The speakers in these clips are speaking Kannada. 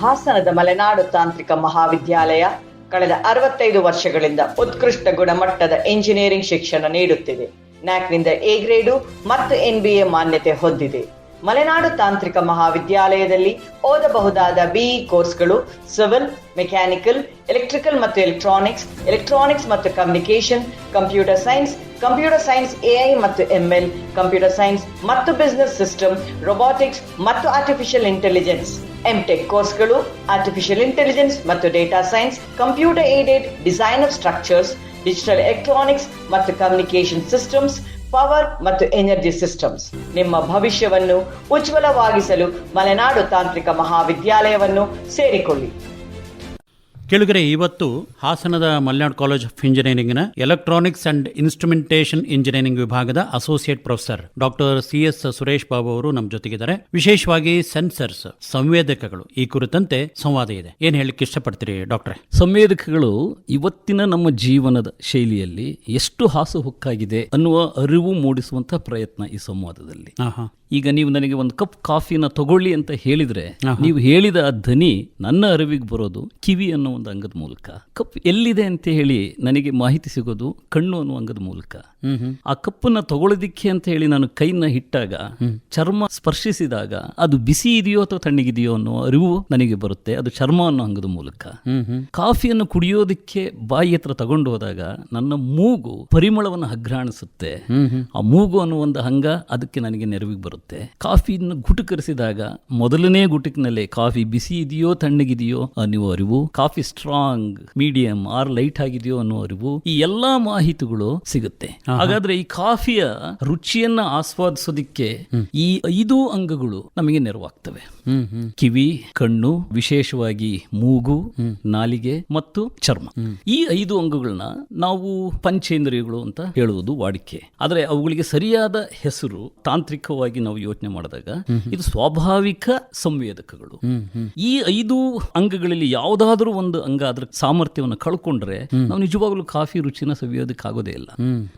ಹಾಸನದ ಮಲೆನಾಡು ತಾಂತ್ರಿಕ ಮಹಾವಿದ್ಯಾಲಯ ಕಳೆದ ಅರವತ್ತೈದು ವರ್ಷಗಳಿಂದ ಉತ್ಕೃಷ್ಟ ಗುಣಮಟ್ಟದ ಇಂಜಿನಿಯರಿಂಗ್ ಶಿಕ್ಷಣ ನೀಡುತ್ತಿದೆ. ನ್ಯಾಕ್ನಿಂದ ಎ ಗ್ರೇಡು ಮತ್ತು ಎನ್ಬಿಎ ಮಾನ್ಯತೆ ಹೊಂದಿದೆ. ಮಲೆನಾಡು ತಾಂತ್ರಿಕ ಮಹಾವಿದ್ಯಾಲಯದಲ್ಲಿ ಓದಬಹುದಾದ ಬಿಇ ಕೋರ್ಸ್ಗಳು ಸಿವಿಲ್, ಮೆಕ್ಯಾನಿಕಲ್, ಎಲೆಕ್ಟ್ರಿಕಲ್ ಮತ್ತು ಎಲೆಕ್ಟ್ರಾನಿಕ್ಸ್ ಎಲೆಕ್ಟ್ರಾನಿಕ್ಸ್ ಮತ್ತು communication computer science computer science A I ಮತ್ತು ಎಂಎಲ್ ಕಂಪ್ಯೂಟರ್ ಸೈನ್ಸ್ ಮತ್ತು ಬಿಸ್ನೆಸ್ ಸಿಸ್ಟಮ್ ರೊಬೋಟಿಕ್ಸ್ ಮತ್ತು ಆರ್ಟಿಫಿಷಿಯಲ್ ಇಂಟೆಲಿಜೆನ್ಸ್ ಎಂಟೆಕ್ ಕೋರ್ಸ್ಗಳು ಆರ್ಟಿಫಿಷಿಯಲ್ ಇಂಟೆಲಿಜೆನ್ಸ್ ಮತ್ತು data science computer aided design of structures digital electronics ಮತ್ತು ಕಮ್ಯುನಿಕೇಶನ್ ಸಿಸ್ಟಮ್ಸ್ ಪವರ್ ಮತ್ತು ಎನರ್ಜಿ ಸಿಸ್ಟಮ್ಸ್ ನಿಮ್ಮ ಭವಿಷ್ಯವನ್ನು ಉಜ್ವಲವಾಗಿಸಲು ಮಲೆನಾಡು ತಾಂತ್ರಿಕ ಮಹಾವಿದ್ಯಾಲಯವನ್ನು ಸೇರಿಕೊಳ್ಳಿ. ಕೆಳಗರೆ ಇವತ್ತು ಹಾಸನದ ಮಲ್ನಾಡ್ ಕಾಲೇಜ್ ಆಫ್ ಇಂಜಿನಿಯರಿಂಗ್ನ ಎಲೆಕ್ಟ್ರಾನಿಕ್ಸ್ ಅಂಡ್ ಇನ್ಸ್ಟ್ರುಮೆಂಟೇಷನ್ ಇಂಜಿನಿಯರಿಂಗ್ ವಿಭಾಗದ associate professor doctor C S Suresh Babu ಅವರು ನಮ್ಮ ಜೊತೆಗಿದ್ದಾರೆ. ವಿಶೇಷವಾಗಿ ಸೆನ್ಸರ್ಸ್ ಸಂವೇದಕಗಳು ಈ ಕುರಿತಂತೆ ಸಂವಾದ ಇದೆ. ಏನ್ ಹೇಳಲಿಕ್ಕೆ ಇಷ್ಟಪಡ್ತೀರಿ ಡಾಕ್ಟ್ರೆ? ಸಂವೇದಕಗಳು ಇವತ್ತಿನ ನಮ್ಮ ಜೀವನದ ಶೈಲಿಯಲ್ಲಿ ಎಷ್ಟು ಹಾಸುಹೊಕ್ಕಾಗಿದೆ ಅನ್ನುವ ಅರಿವು ಮೂಡಿಸುವಂತಹ ಪ್ರಯತ್ನ ಈ ಸಂವಾದದಲ್ಲಿ. ಈಗ ನೀವು ನನಗೆ ಒಂದು ಕಪ್ ಕಾಫಿನ ತಗೊಳ್ಳಿ ಅಂತ ಹೇಳಿದ್ರೆ ನೀವು ಹೇಳಿದ ಆ ಧ್ವನಿ ನನ್ನ ಅರಿವಿಗೆ ಬರೋದು ಕಿವಿ ಅನ್ನೋ ಒಂದು ಅಂಗದ ಮೂಲಕ. ಕಪ್ ಎಲ್ಲಿದೆ ಅಂತ ಹೇಳಿ ನನಗೆ ಮಾಹಿತಿ ಸಿಗೋದು ಕಣ್ಣು ಅನ್ನೋ ಅಂಗದ ಮೂಲಕ. ಆ ಕಪ್ಪನ್ನ ತಗೊಳ್ಳೋದಿಕ್ಕೆ ಅಂತ ಹೇಳಿ ನಾನು ಕೈನ ಹಿಟ್ಟಾಗ ಚರ್ಮ ಸ್ಪರ್ಶಿಸಿದಾಗ ಅದು ಬಿಸಿ ಇದೆಯೋ ಅಥವಾ ತಣ್ಣಗಿದೆಯೋ ಅನ್ನೋ ಅರಿವು ನನಗೆ ಬರುತ್ತೆ ಅದು ಚರ್ಮ ಅನ್ನೋ ಅಂಗದ ಮೂಲಕ. ಕಾಫಿಯನ್ನು ಕುಡಿಯೋದಕ್ಕೆ ಬಾಯಿ ಹತ್ರ ತಗೊಂಡು ಹೋದಾಗ ನನ್ನ ಮೂಗು ಪರಿಮಳವನ್ನು ಹಗ್ರಾಣಿಸುತ್ತೆ. ಆ ಮೂಗು ಅನ್ನೋ ಒಂದು ಅಂಗ ಅದಕ್ಕೆ ನನಗೆ ನೆರವಿಗೆ ಬರುತ್ತೆ. ಕಾಫಿಯನ್ನು ಗುಟುಕರಿಸಿದಾಗ ಮೊದಲನೇ ಗುಟುಕಿನಲ್ಲೇ ಕಾಫಿ ಬಿಸಿ ಇದೆಯೋ ತಣ್ಣಗಿದೆಯೋ ಅನ್ನುವ ಅರಿವು coffee strong medium or light ಆಗಿದೆಯೋ ಅನ್ನೋ ಅರಿವು ಈ ಎಲ್ಲಾ ಮಾಹಿತಿಗಳು ಸಿಗುತ್ತೆ. ಹಾಗಾದ್ರೆ ಈ ಕಾಫಿಯ ರುಚಿಯನ್ನ ಆಸ್ವಾದಿಸೋದಿಕ್ಕೆ ಈ ಐದು ಅಂಗಗಳು ನಮಗೆ ನೆರವಾಗ್ತವೆ. ಕಿವಿ ಕಣ್ಣು ವಿಶೇಷವಾಗಿ ಮೂಗು ನಾಲಿಗೆ ಮತ್ತು ಚರ್ಮ. ಈ ಐದು ಅಂಗಗಳನ್ನ ನಾವು ಪಂಚೇಂದ್ರಿಯಗಳು ಅಂತ ಹೇಳುವುದು ವಾಡಿಕೆ. ಆದ್ರೆ ಅವುಗಳಿಗೆ ಸರಿಯಾದ ಹೆಸರು ತಾಂತ್ರಿಕವಾಗಿ ನಾವು ಯೋಚನೆ ಮಾಡಿದಾಗ ಇದು ಸ್ವಾಭಾವಿಕ ಸಂವೇದಕಗಳು. ಈ ಐದು ಅಂಗಗಳಲ್ಲಿ ಯಾವುದಾದ್ರೂ ಒಂದು ಅಂಗ ಅದ್ರ ಸಾಮರ್ಥ್ಯವನ್ನು ಕಳ್ಕೊಂಡ್ರೆ ನಾವು ನಿಜವಾಗ್ಲೂ ಕಾಫಿ ರುಚಿನ ಸವಿಯೋದಕ್ಕೆ ಆಗೋದೇ ಇಲ್ಲ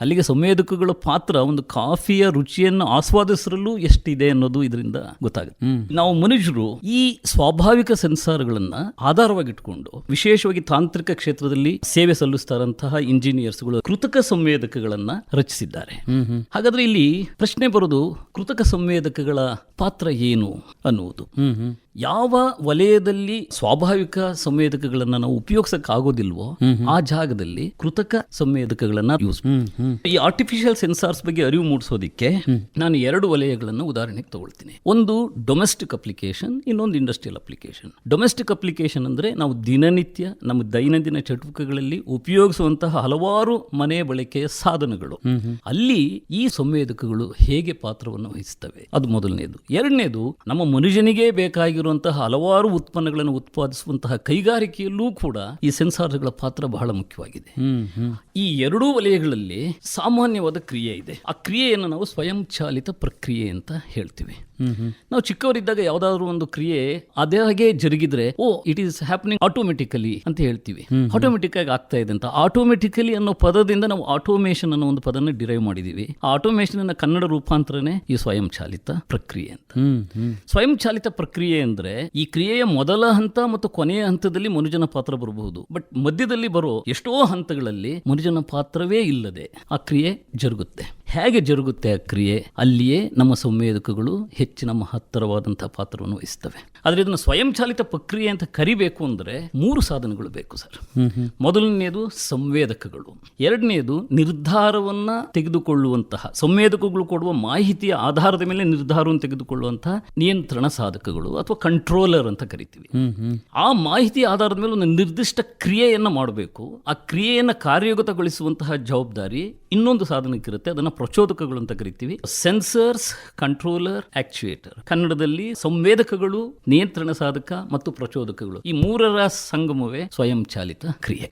ಅಲ್ಲಿಗೆ ಸಂವೇದಕಗಳ ಪಾತ್ರ ಒಂದು ಕಾಫಿಯ ರುಚಿಯನ್ನು ಆಸ್ವಾದಿಸಲು ಎಷ್ಟಿದೆ ಅನ್ನೋದು ಇದರಿಂದ ಗೊತ್ತಾಗುತ್ತೆ. ನಾವು ಮನುಷ್ಯರು ಈ ಸ್ವಾಭಾವಿಕ ಸೆನ್ಸಾರ್ಗಳನ್ನ ಆಧಾರವಾಗಿಟ್ಕೊಂಡು ವಿಶೇಷವಾಗಿ ತಾಂತ್ರಿಕ ಕ್ಷೇತ್ರದಲ್ಲಿ ಸೇವೆ ಸಲ್ಲಿಸ್ತಾರಂತಹ ಇಂಜಿನಿಯರ್ಸ್ಗಳು ಕೃತಕ ಸಂವೇದಕಗಳನ್ನ ರಚಿಸಿದ್ದಾರೆ. ಹಾಗಾದ್ರೆ ಇಲ್ಲಿ ಪ್ರಶ್ನೆ ಬರೋದು ಕೃತಕ ಸಂವೇದಕಗಳ ಪಾತ್ರ ಏನು ಅನ್ನುವುದು. ಯಾವ ವಲಯದಲ್ಲಿ ಸ್ವಾಭಾವಿಕ ಸಂವೇದಕಗಳನ್ನ ನಾವು ಉಪಯೋಗಿಸಕ್ ಆಗೋದಿಲ್ವೋ ಆ ಜಾಗದಲ್ಲಿ ಕೃತಕ ಸಂವೇದಕಗಳನ್ನ ಯೂಸ್ ಈ ಆರ್ಟಿಫಿಷಿಯಲ್ ಸೆನ್ಸಾರ್ಸ್ ಬಗ್ಗೆ ಅರಿವು ಮೂಡಿಸೋದಿಕ್ಕೆ ನಾನು ಎರಡು ವಲಯಗಳನ್ನು ಉದಾಹರಣೆಗೆ ತಗೊಳ್ತೀನಿ. ಒಂದು ಡೊಮೆಸ್ಟಿಕ್ ಅಪ್ಲಿಕೇಶನ್ ಇನ್ನೊಂದು ಇಂಡಸ್ಟ್ರಿಯಲ್ ಅಪ್ಲಿಕೇಶನ್ ಡೊಮೆಸ್ಟಿಕ್ ಅಪ್ಲಿಕೇಶನ್ ಅಂದ್ರೆ ನಾವು ದಿನನಿತ್ಯ ನಮ್ಮ ದೈನಂದಿನ ಚಟುವಟಿಕೆಗಳಲ್ಲಿ ಉಪಯೋಗಿಸುವಂತಹ ಹಲವಾರು ಮನೆ ಬಳಕೆಯ ಸಾಧನಗಳು. ಅಲ್ಲಿ ಈ ಸಂವೇದಕಗಳು ಹೇಗೆ ಪಾತ್ರವನ್ನು ವಹಿಸುತ್ತವೆ? ಅದು ಮೊದಲನೇದು. ಎರಡನೇದು ನಮ್ಮ ಮನುಷ್ಯನಿಗೆ ಬೇಕಾಗಿರುವಂತಹ ಹಲವಾರು ಉತ್ಪನ್ನಗಳನ್ನು ಉತ್ಪಾದಿಸುವಂತಹ ಕೈಗಾರಿಕೆಯಲ್ಲೂ ಕೂಡ ಈ ಸೆನ್ಸಾರ್ಗಳ ಪಾತ್ರ ಬಹಳ ಮುಖ್ಯವಾಗಿದೆ. ಈ ಎರಡೂ ವಲಯಗಳಲ್ಲಿ ಸಾಮಾನ್ಯವಾದ ಕ್ರಿಯೆ ಇದೆ. ಆ ಕ್ರಿಯೆಯನ್ನು ನಾವು ಸ್ವಯಂಚಾಲಿತ ಪ್ರಕ್ರಿಯೆ ಅಂತ ಹೇಳ್ತೀವಿ. ನಾವು ಚಿಕ್ಕವರಿದ್ದಾಗ ಯಾವ್ದಾದ್ರು ಒಂದು ಕ್ರಿಯೆ ಅದೇ ಹಾಗೆ ಜರುಗಿದ್ರೆ oh it is happening automatically ಅಂತ ಹೇಳ್ತೀವಿ. ಆಟೋಮೆಟಿಕ್ ಆಗಿ ಆಗ್ತಾ ಇದೆ ಅಂತ. ಆಟೋಮೆಟಿಕಲಿ ಅನ್ನೋ ಪದದಿಂದ ನಾವು ಆಟೋಮೇಷನ್ ಅನ್ನೋ ಒಂದು ಪದನ ಡಿರೈವ್ ಮಾಡಿದೀವಿ. ಆ ಆಟೋಮೇಷನ್ ಅನ್ನ ಕನ್ನಡ ರೂಪಾಂತರನೇ ಈ ಸ್ವಯಂ ಚಾಲಿತ ಪ್ರಕ್ರಿಯೆ ಅಂತ. ಸ್ವಯಂ ಚಾಲಿತ ಪ್ರಕ್ರಿಯೆ ಅಂದ್ರೆ ಈ ಕ್ರಿಯೆಯ ಮೊದಲ ಹಂತ ಮತ್ತು ಕೊನೆಯ ಹಂತದಲ್ಲಿ ಮನುಜನ ಪಾತ್ರ ಬರಬಹುದು. ಬಟ್ ಮಧ್ಯದಲ್ಲಿ ಬರೋ ಎಷ್ಟೋ ಹಂತಗಳಲ್ಲಿ ಮನುಜನ ಪಾತ್ರವೇ ಇಲ್ಲದೆ ಆ ಕ್ರಿಯೆ ಜರುಗುತ್ತೆ. ಹೇಗೆ ಜರುಗುತ್ತೆ ಆ ಕ್ರಿಯೆ? ಅಲ್ಲಿಯೇ ನಮ್ಮ ಸಂವೇದಕಗಳು ಹೆಚ್ಚಿನ ಮಹತ್ತರವಾದಂತಹ ಪಾತ್ರವನ್ನು ವಹಿಸ್ತವೆ ಆದರೆ ಇದನ್ನು ಸ್ವಯಂಚಾಲಿತ ಪ್ರಕ್ರಿಯೆ ಅಂತ ಕರಿಬೇಕು ಅಂದ್ರೆ ಮೂರು ಸಾಧನಗಳು ಬೇಕು ಸರ್. ಮೊದಲನೆಯದು ಸಂವೇದಕಗಳು. ಎರಡನೆಯದು ನಿರ್ಧಾರವನ್ನ ತೆಗೆದುಕೊಳ್ಳುವಂತಹ ಸಂವೇದಕಗಳು ಕೊಡುವ ಮಾಹಿತಿಯ ಆಧಾರದ ಮೇಲೆ ನಿರ್ಧಾರವನ್ನು ತೆಗೆದುಕೊಳ್ಳುವಂತಹ ನಿಯಂತ್ರಣ ಸಾಧಕಗಳು ಅಥವಾ ಕಂಟ್ರೋಲರ್ ಅಂತ ಕರಿತೀವಿ. ಆ ಮಾಹಿತಿ ಆಧಾರದ ಮೇಲೆ ಒಂದು ನಿರ್ದಿಷ್ಟ ಕ್ರಿಯೆಯನ್ನು ಮಾಡಬೇಕು. ಆ ಕ್ರಿಯೆಯನ್ನು ಕಾರ್ಯಗತಗೊಳಿಸುವಂತಹ ಜವಾಬ್ದಾರಿ ಇನ್ನೊಂದು ಸಾಧನಕ್ಕಿರುತ್ತೆ, ಅದನ್ನ ಪ್ರಚೋದಕಗಳು ಅಂತ ಕರಿತೀವಿ. ಸೆನ್ಸರ್ಸ್ ಕಂಟ್ರೋಲರ್ ಆಕ್ಚುಯೇಟರ್ ಕನ್ನಡದಲ್ಲಿ ಸಂವೇದಕಗಳು, ನಿಯಂತ್ರಣ ಸಾಧಕ ಮತ್ತು ಪ್ರಚೋದಕಗಳು. ಈ ಮೂರರ ಸಂಗಮವೇ ಸ್ವಯಂ ಚಾಲಿತ ಕ್ರಿಯೆ.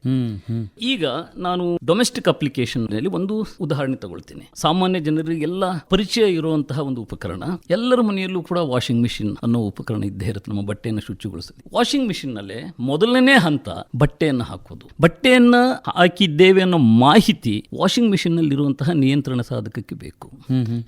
ಈಗ ನಾನು ಡೊಮೆಸ್ಟಿಕ್ ಅಪ್ಲಿಕೇಶನ್ನಲ್ಲಿ ಒಂದು ಉದಾಹರಣೆ ತಗೊಳ್ತೀನಿ. ಸಾಮಾನ್ಯ ಜನರಿಗೆ ಎಲ್ಲ ಪರಿಚಯ ಇರುವಂತಹ ಒಂದು ಉಪಕರಣ. ಎಲ್ಲರ ಮನೆಯಲ್ಲೂ ಕೂಡ ವಾಷಿಂಗ್ ಮಿಷಿನ್ ಅನ್ನೋ ಉಪಕರಣ ಇದ್ದೇ ಇರುತ್ತೆ, ನಮ್ಮ ಬಟ್ಟೆಯನ್ನು ಶುಚಿಗೊಳಿಸುತ್ತೆ ವಾಷಿಂಗ್ ಮಿಷಿನ್ನಲ್ಲಿ ಮೊದಲನೇ ಹಂತ ಬಟ್ಟೆಯನ್ನು ಹಾಕೋದು. ಬಟ್ಟೆಯನ್ನ ಹಾಕಿದ್ದೇವೆ ಅನ್ನೋ ಮಾಹಿತಿ ವಾಷಿಂಗ್ ಮಿಷಿನ್ ನಲ್ಲಿ ಇರುವಂತಹ ನಿಯಂತ್ರಣ ಸಾಧಕಕ್ಕೆ ಬೇಕು.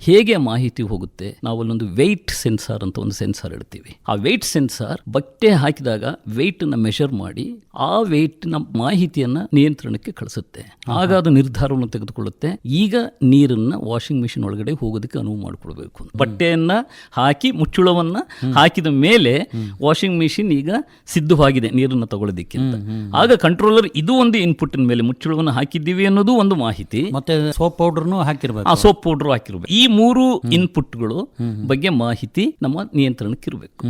ಹೇಗೆ ಮಾಹಿತಿ ಹೋಗುತ್ತೆ? ನಾವು ಅಲ್ಲೊಂದು ವೆಯ್ಟ್ ಸೆನ್ಸಾರ್ ಅಂತ ಒಂದು ಸೆನ್ಸಾರ್ ಇಡ್ತೀವಿ. ಆ ವೆಯ್ಟ್ ಸೆನ್ಸಾರ್ ಬಟ್ಟೆ ಹಾಕಿದಾಗ ವೆಯ್ಟ್ನ ಮೆಷರ್ ಮಾಡಿ ಆ ವೆಯ್ಟ್ನ ಮಾಹಿತಿಯನ್ನ ನಿಯಂತ್ರಣಕ್ಕೆ ಕಳಿಸುತ್ತೆ. ಆಗ ಅದು ನಿರ್ಧಾರವನ್ನು ತೆಗೆದುಕೊಳ್ಳುತ್ತೆ. ಈಗ ನೀರನ್ನ ವಾಷಿಂಗ್ ಮಿಷಿನ್ ಒಳಗಡೆ ಹೋಗೋದಕ್ಕೆ ಅನುವು ಮಾಡಿಕೊಡ್ಬೇಕು. ಬಟ್ಟೆಯನ್ನ ಹಾಕಿ ಮುಚ್ಚುಳವನ್ನ ಹಾಕಿದ ಮೇಲೆ ವಾಷಿಂಗ್ ಮಿಷಿನ್ ಈಗ ಸಿದ್ಧವಾಗಿದೆ ನೀರನ್ನು ತಗೊಳ್ಳೋದಿಕ್ಕೆ ಅಂತ ಆಗ ಕಂಟ್ರೋಲರ್ ಇದು ಒಂದು ಇನ್ಪುಟ್ ಮೇಲೆ ಮುಚ್ಚುಳವನ್ನು ಹಾಕಿದ್ದೀವಿ ಅನ್ನೋದು ಒಂದು ಮಾಹಿತಿ. ಮತ್ತೆ ಸೋಪ್ ಪೌಡರ್ನು ಹಾಕಿರ್ಬೇಕು. ಆ ಸೋಪ್ ಪೌಡರ್ ಹಾಕಿರ್ಬೇಕು. ಈ ಮೂರು ಇನ್ಪುಟ್ಗಳು ಬಗ್ಗೆ ಮಾಹಿತಿ ನಮ್ಮ ನಿಯಂತ್ರಣಕ್ಕೆ ಇರಬೇಕು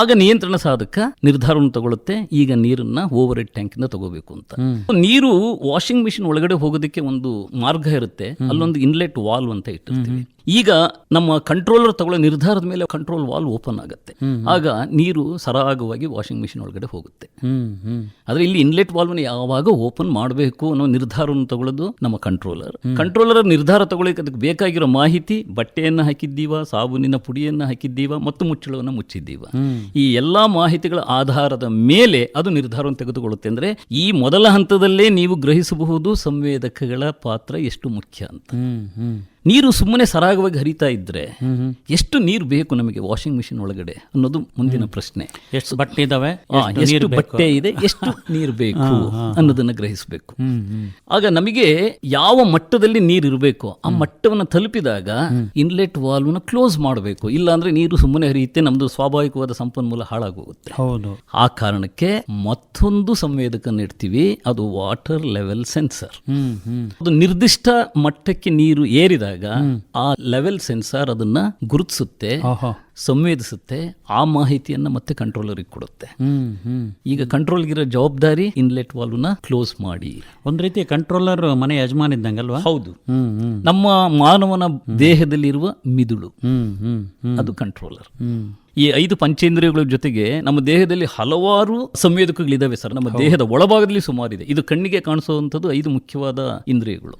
ಆಗ ನಿಯಂತ್ರಣ ಸಾಧಕ ನಿರ್ಧಾರವನ್ನು ತಗೊಳುತ್ತೆ ಈಗ ನೀರನ್ನ ಓವರ್ ಹೆಡ್ ಟ್ಯಾಂಕ್ ಇಂದ ತಗೋಬೇಕು ಅಂತ. ನೀರು ವಾಷಿಂಗ್ ಮಿಷಿನ್ ಒಳಗಡೆ ಹೋಗೋದಕ್ಕೆ ಒಂದು ಮಾರ್ಗ ಇರುತ್ತೆ. ಅಲ್ಲೊಂದು ಇನ್ಲೆಟ್ ವಾಲ್ವ್ ಅಂತ ಇಟ್ಟಿರ್ತೀವಿ. ಈಗ ನಮ್ಮ ಕಂಟ್ರೋಲರ್ ತಗೊಳ್ಳೋ ನಿರ್ಧಾರದ ಮೇಲೆ ಕಂಟ್ರೋಲ್ ವಾಲ್ ಓಪನ್ ಆಗುತ್ತೆ. ಆಗ ನೀರು ಸರಾಗವಾಗಿ ವಾಷಿಂಗ್ ಮಿಷಿನ್ ಒಳಗಡೆ ಹೋಗುತ್ತೆ. ಆದರೆ ಇಲ್ಲಿ ಇನ್ಲೆಟ್ ವಾಲ್ವ್ನ ಯಾವಾಗ ಓಪನ್ ಮಾಡಬೇಕು ಅನ್ನೋ ನಿರ್ಧಾರವನ್ನು ತಗೊಳ್ಳೋದು ನಮ್ಮ ಕಂಟ್ರೋಲರ್ ಕಂಟ್ರೋಲರ್ ನಿರ್ಧಾರ ತಗೊಳ್ಳಿಕ್ಕೆ ಅದಕ್ಕೆ ಬೇಕಾಗಿರೋ ಮಾಹಿತಿ ಬಟ್ಟೆಯನ್ನು ಹಾಕಿದ್ದೀವ ಸಾಬೂನಿನ ಪುಡಿಯನ್ನು ಹಾಕಿದ್ದೀವ ಮತ್ತು ಮುಚ್ಚಳವನ್ನು ಮುಚ್ಚಿದ್ದೀವ. ಈ ಎಲ್ಲಾ ಮಾಹಿತಿಗಳ ಆಧಾರದ ಮೇಲೆ ಅದು ನಿರ್ಧಾರವನ್ನು ತೆಗೆದುಕೊಳ್ಳುತ್ತೆ ಅಂದ್ರೆ ಈ ಮೊದಲ ಹಂತದಲ್ಲೇ ನೀವು ಗ್ರಹಿಸಬಹುದು ಸಂವೇದಕಗಳ ಪಾತ್ರ ಎಷ್ಟು ಮುಖ್ಯ ಅಂತ. ನೀರು ಸುಮ್ಮನೆ ಸರಾಗವಾಗಿ ಹರಿತಾ ಇದ್ರೆ ಎಷ್ಟು ನೀರು ಬೇಕು ನಮಗೆ ವಾಷಿಂಗ್ ಮಿಷಿನ್ ಒಳಗಡೆ ಅನ್ನೋದು ಮುಂದಿನ ಪ್ರಶ್ನೆ. ಎಷ್ಟು ಬಟ್ಟೆ ಇದಾವೆ? ಎಷ್ಟು? ಬಟ್ಟೆ ಇದೆ ಎಷ್ಟು ನೀರು ಬೇಕು ಅನ್ನೋದನ್ನ ಗ್ರಹಿಸಬೇಕು. ಆಗ ನಮಗೆ ಯಾವ ಮಟ್ಟದಲ್ಲಿ ನೀರು ಇರಬೇಕು ಆ ಮಟ್ಟವನ್ನು ತಲುಪಿದಾಗ ಇನ್ಲೆಟ್ ವಾಲ್ವ್ನ ಕ್ಲೋಸ್ ಮಾಡಬೇಕು. ಇಲ್ಲ ಅಂದ್ರೆ ನೀರು ಸುಮ್ಮನೆ ಹರಿಯುತ್ತೆ ನಮ್ದು ಸ್ವಾಭಾವಿಕವಾದ ಸಂಪನ್ಮೂಲ ಹಾಳಾಗೋಗುತ್ತೆ. ಹೌದು. ಆ ಕಾರಣಕ್ಕೆ ಮತ್ತೊಂದು ಸಂವೇದಕ ಇಡ್ತೀವಿ ಅದು ವಾಟರ್ ಲೆವೆಲ್ ಸೆನ್ಸರ್ ಅದು ನಿರ್ದಿಷ್ಟ ಮಟ್ಟಕ್ಕೆ ನೀರು ಏರಿದಾಗ ಆ ಲೆವೆಲ್ ಸೆನ್ಸಾರ್ ಅದನ್ನ ಗುರುತಿಸುತ್ತೆ ಸಂವೇದಿಸುತ್ತೆ ಆ ಮಾಹಿತಿಯನ್ನ ಮತ್ತೆ ಕಂಟ್ರೋಲರಿಗೆ ಕೊಡುತ್ತೆ. ಈಗ ಕಂಟ್ರೋಲ್ ಕಂಟ್ರೋಲ್ಗಿರೋ ಜವಾಬ್ದಾರಿ ಇನ್ಲೆಟ್ ವಾಲ್ವ್ನ ಕ್ಲೋಸ್ ಮಾಡಿ. ಒಂದ್ ರೀತಿ ಕಂಟ್ರೋಲರ್ ಮನೆ ಯಜಮಾನ ಇದ್ದಂಗಲ್ವಾ? ಹೌದು. ನಮ್ಮ ಮಾನವನ ದೇಹದಲ್ಲಿರುವ ಮಿದುಳು. ಹ್ಮ್ ಹ್ಮ್ ಹ್ಮ್. ಅದು ಕಂಟ್ರೋಲರ್ ಈ ಐದು ಪಂಚೇಂದ್ರಿಯಗಳ ಜೊತೆಗೆ ನಮ್ಮ ದೇಹದಲ್ಲಿ ಹಲವಾರು ಸಂವೇದಕಗಳಿದಾವೆ ಸರ್. ನಮ್ಮ ದೇಹದ ಒಳಭಾಗದಲ್ಲಿ ಸುಮಾರಿದೆ. ಇದು ಕಣ್ಣಿಗೆ ಕಾಣಿಸುವಂತದ್ದು ಐದು ಮುಖ್ಯವಾದ ಇಂದ್ರಿಯಗಳು.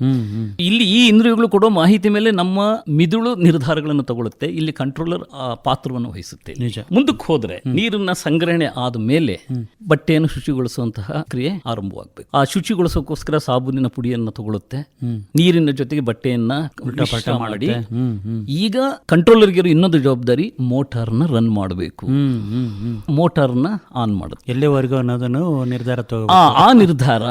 ಇಲ್ಲಿ ಈ ಇಂದ್ರಿಯಗಳು ಕೊಡೋ ಮಾಹಿತಿ ಮೇಲೆ ನಮ್ಮ ಮಿದುಳು ನಿರ್ಧಾರಗಳನ್ನು ತಗೊಳುತ್ತೆ ಇಲ್ಲಿ ಕಂಟ್ರೋಲರ್ ಆ ಪಾತ್ರವನ್ನು ವಹಿಸುತ್ತೆ. ಮುಂದಕ್ಕೆ ಹೋದ್ರೆ ನೀರಿನ ಸಂಗ್ರಹಣೆ ಆದ ಮೇಲೆ ಬಟ್ಟೆಯನ್ನು ಶುಚಿಗೊಳಿಸುವಂತಹ ಕ್ರಿಯೆ ಆರಂಭವಾಗಬೇಕು. ಆ ಶುಚಿಗೊಳಿಸೋಕೋಸ್ಕರ ಸಾಬೂನಿನ ಪುಡಿಯನ್ನು ತಗೊಳ್ಳುತ್ತೆ. ನೀರಿನ ಜೊತೆಗೆ ಬಟ್ಟೆಯನ್ನ ಮಾಡಿ. ಈಗ ಕಂಟ್ರೋಲರ್ಗೆ ಇನ್ನೊಂದು ಜವಾಬ್ದಾರಿ ಮೋಟಾರ್ನ ರನ್ ಮಾಡಬೇಕು. ಹ್ಮ್ ಹ್ಮ್ ಮೋಟಾರ್ನ ಆನ್ ಮಾಡೋದು ಎಲ್ಲಿವರೆಗೂ ಅನ್ನೋದನ್ನು ನಿರ್ಧಾರ ಆ ನಿರ್ಧಾರ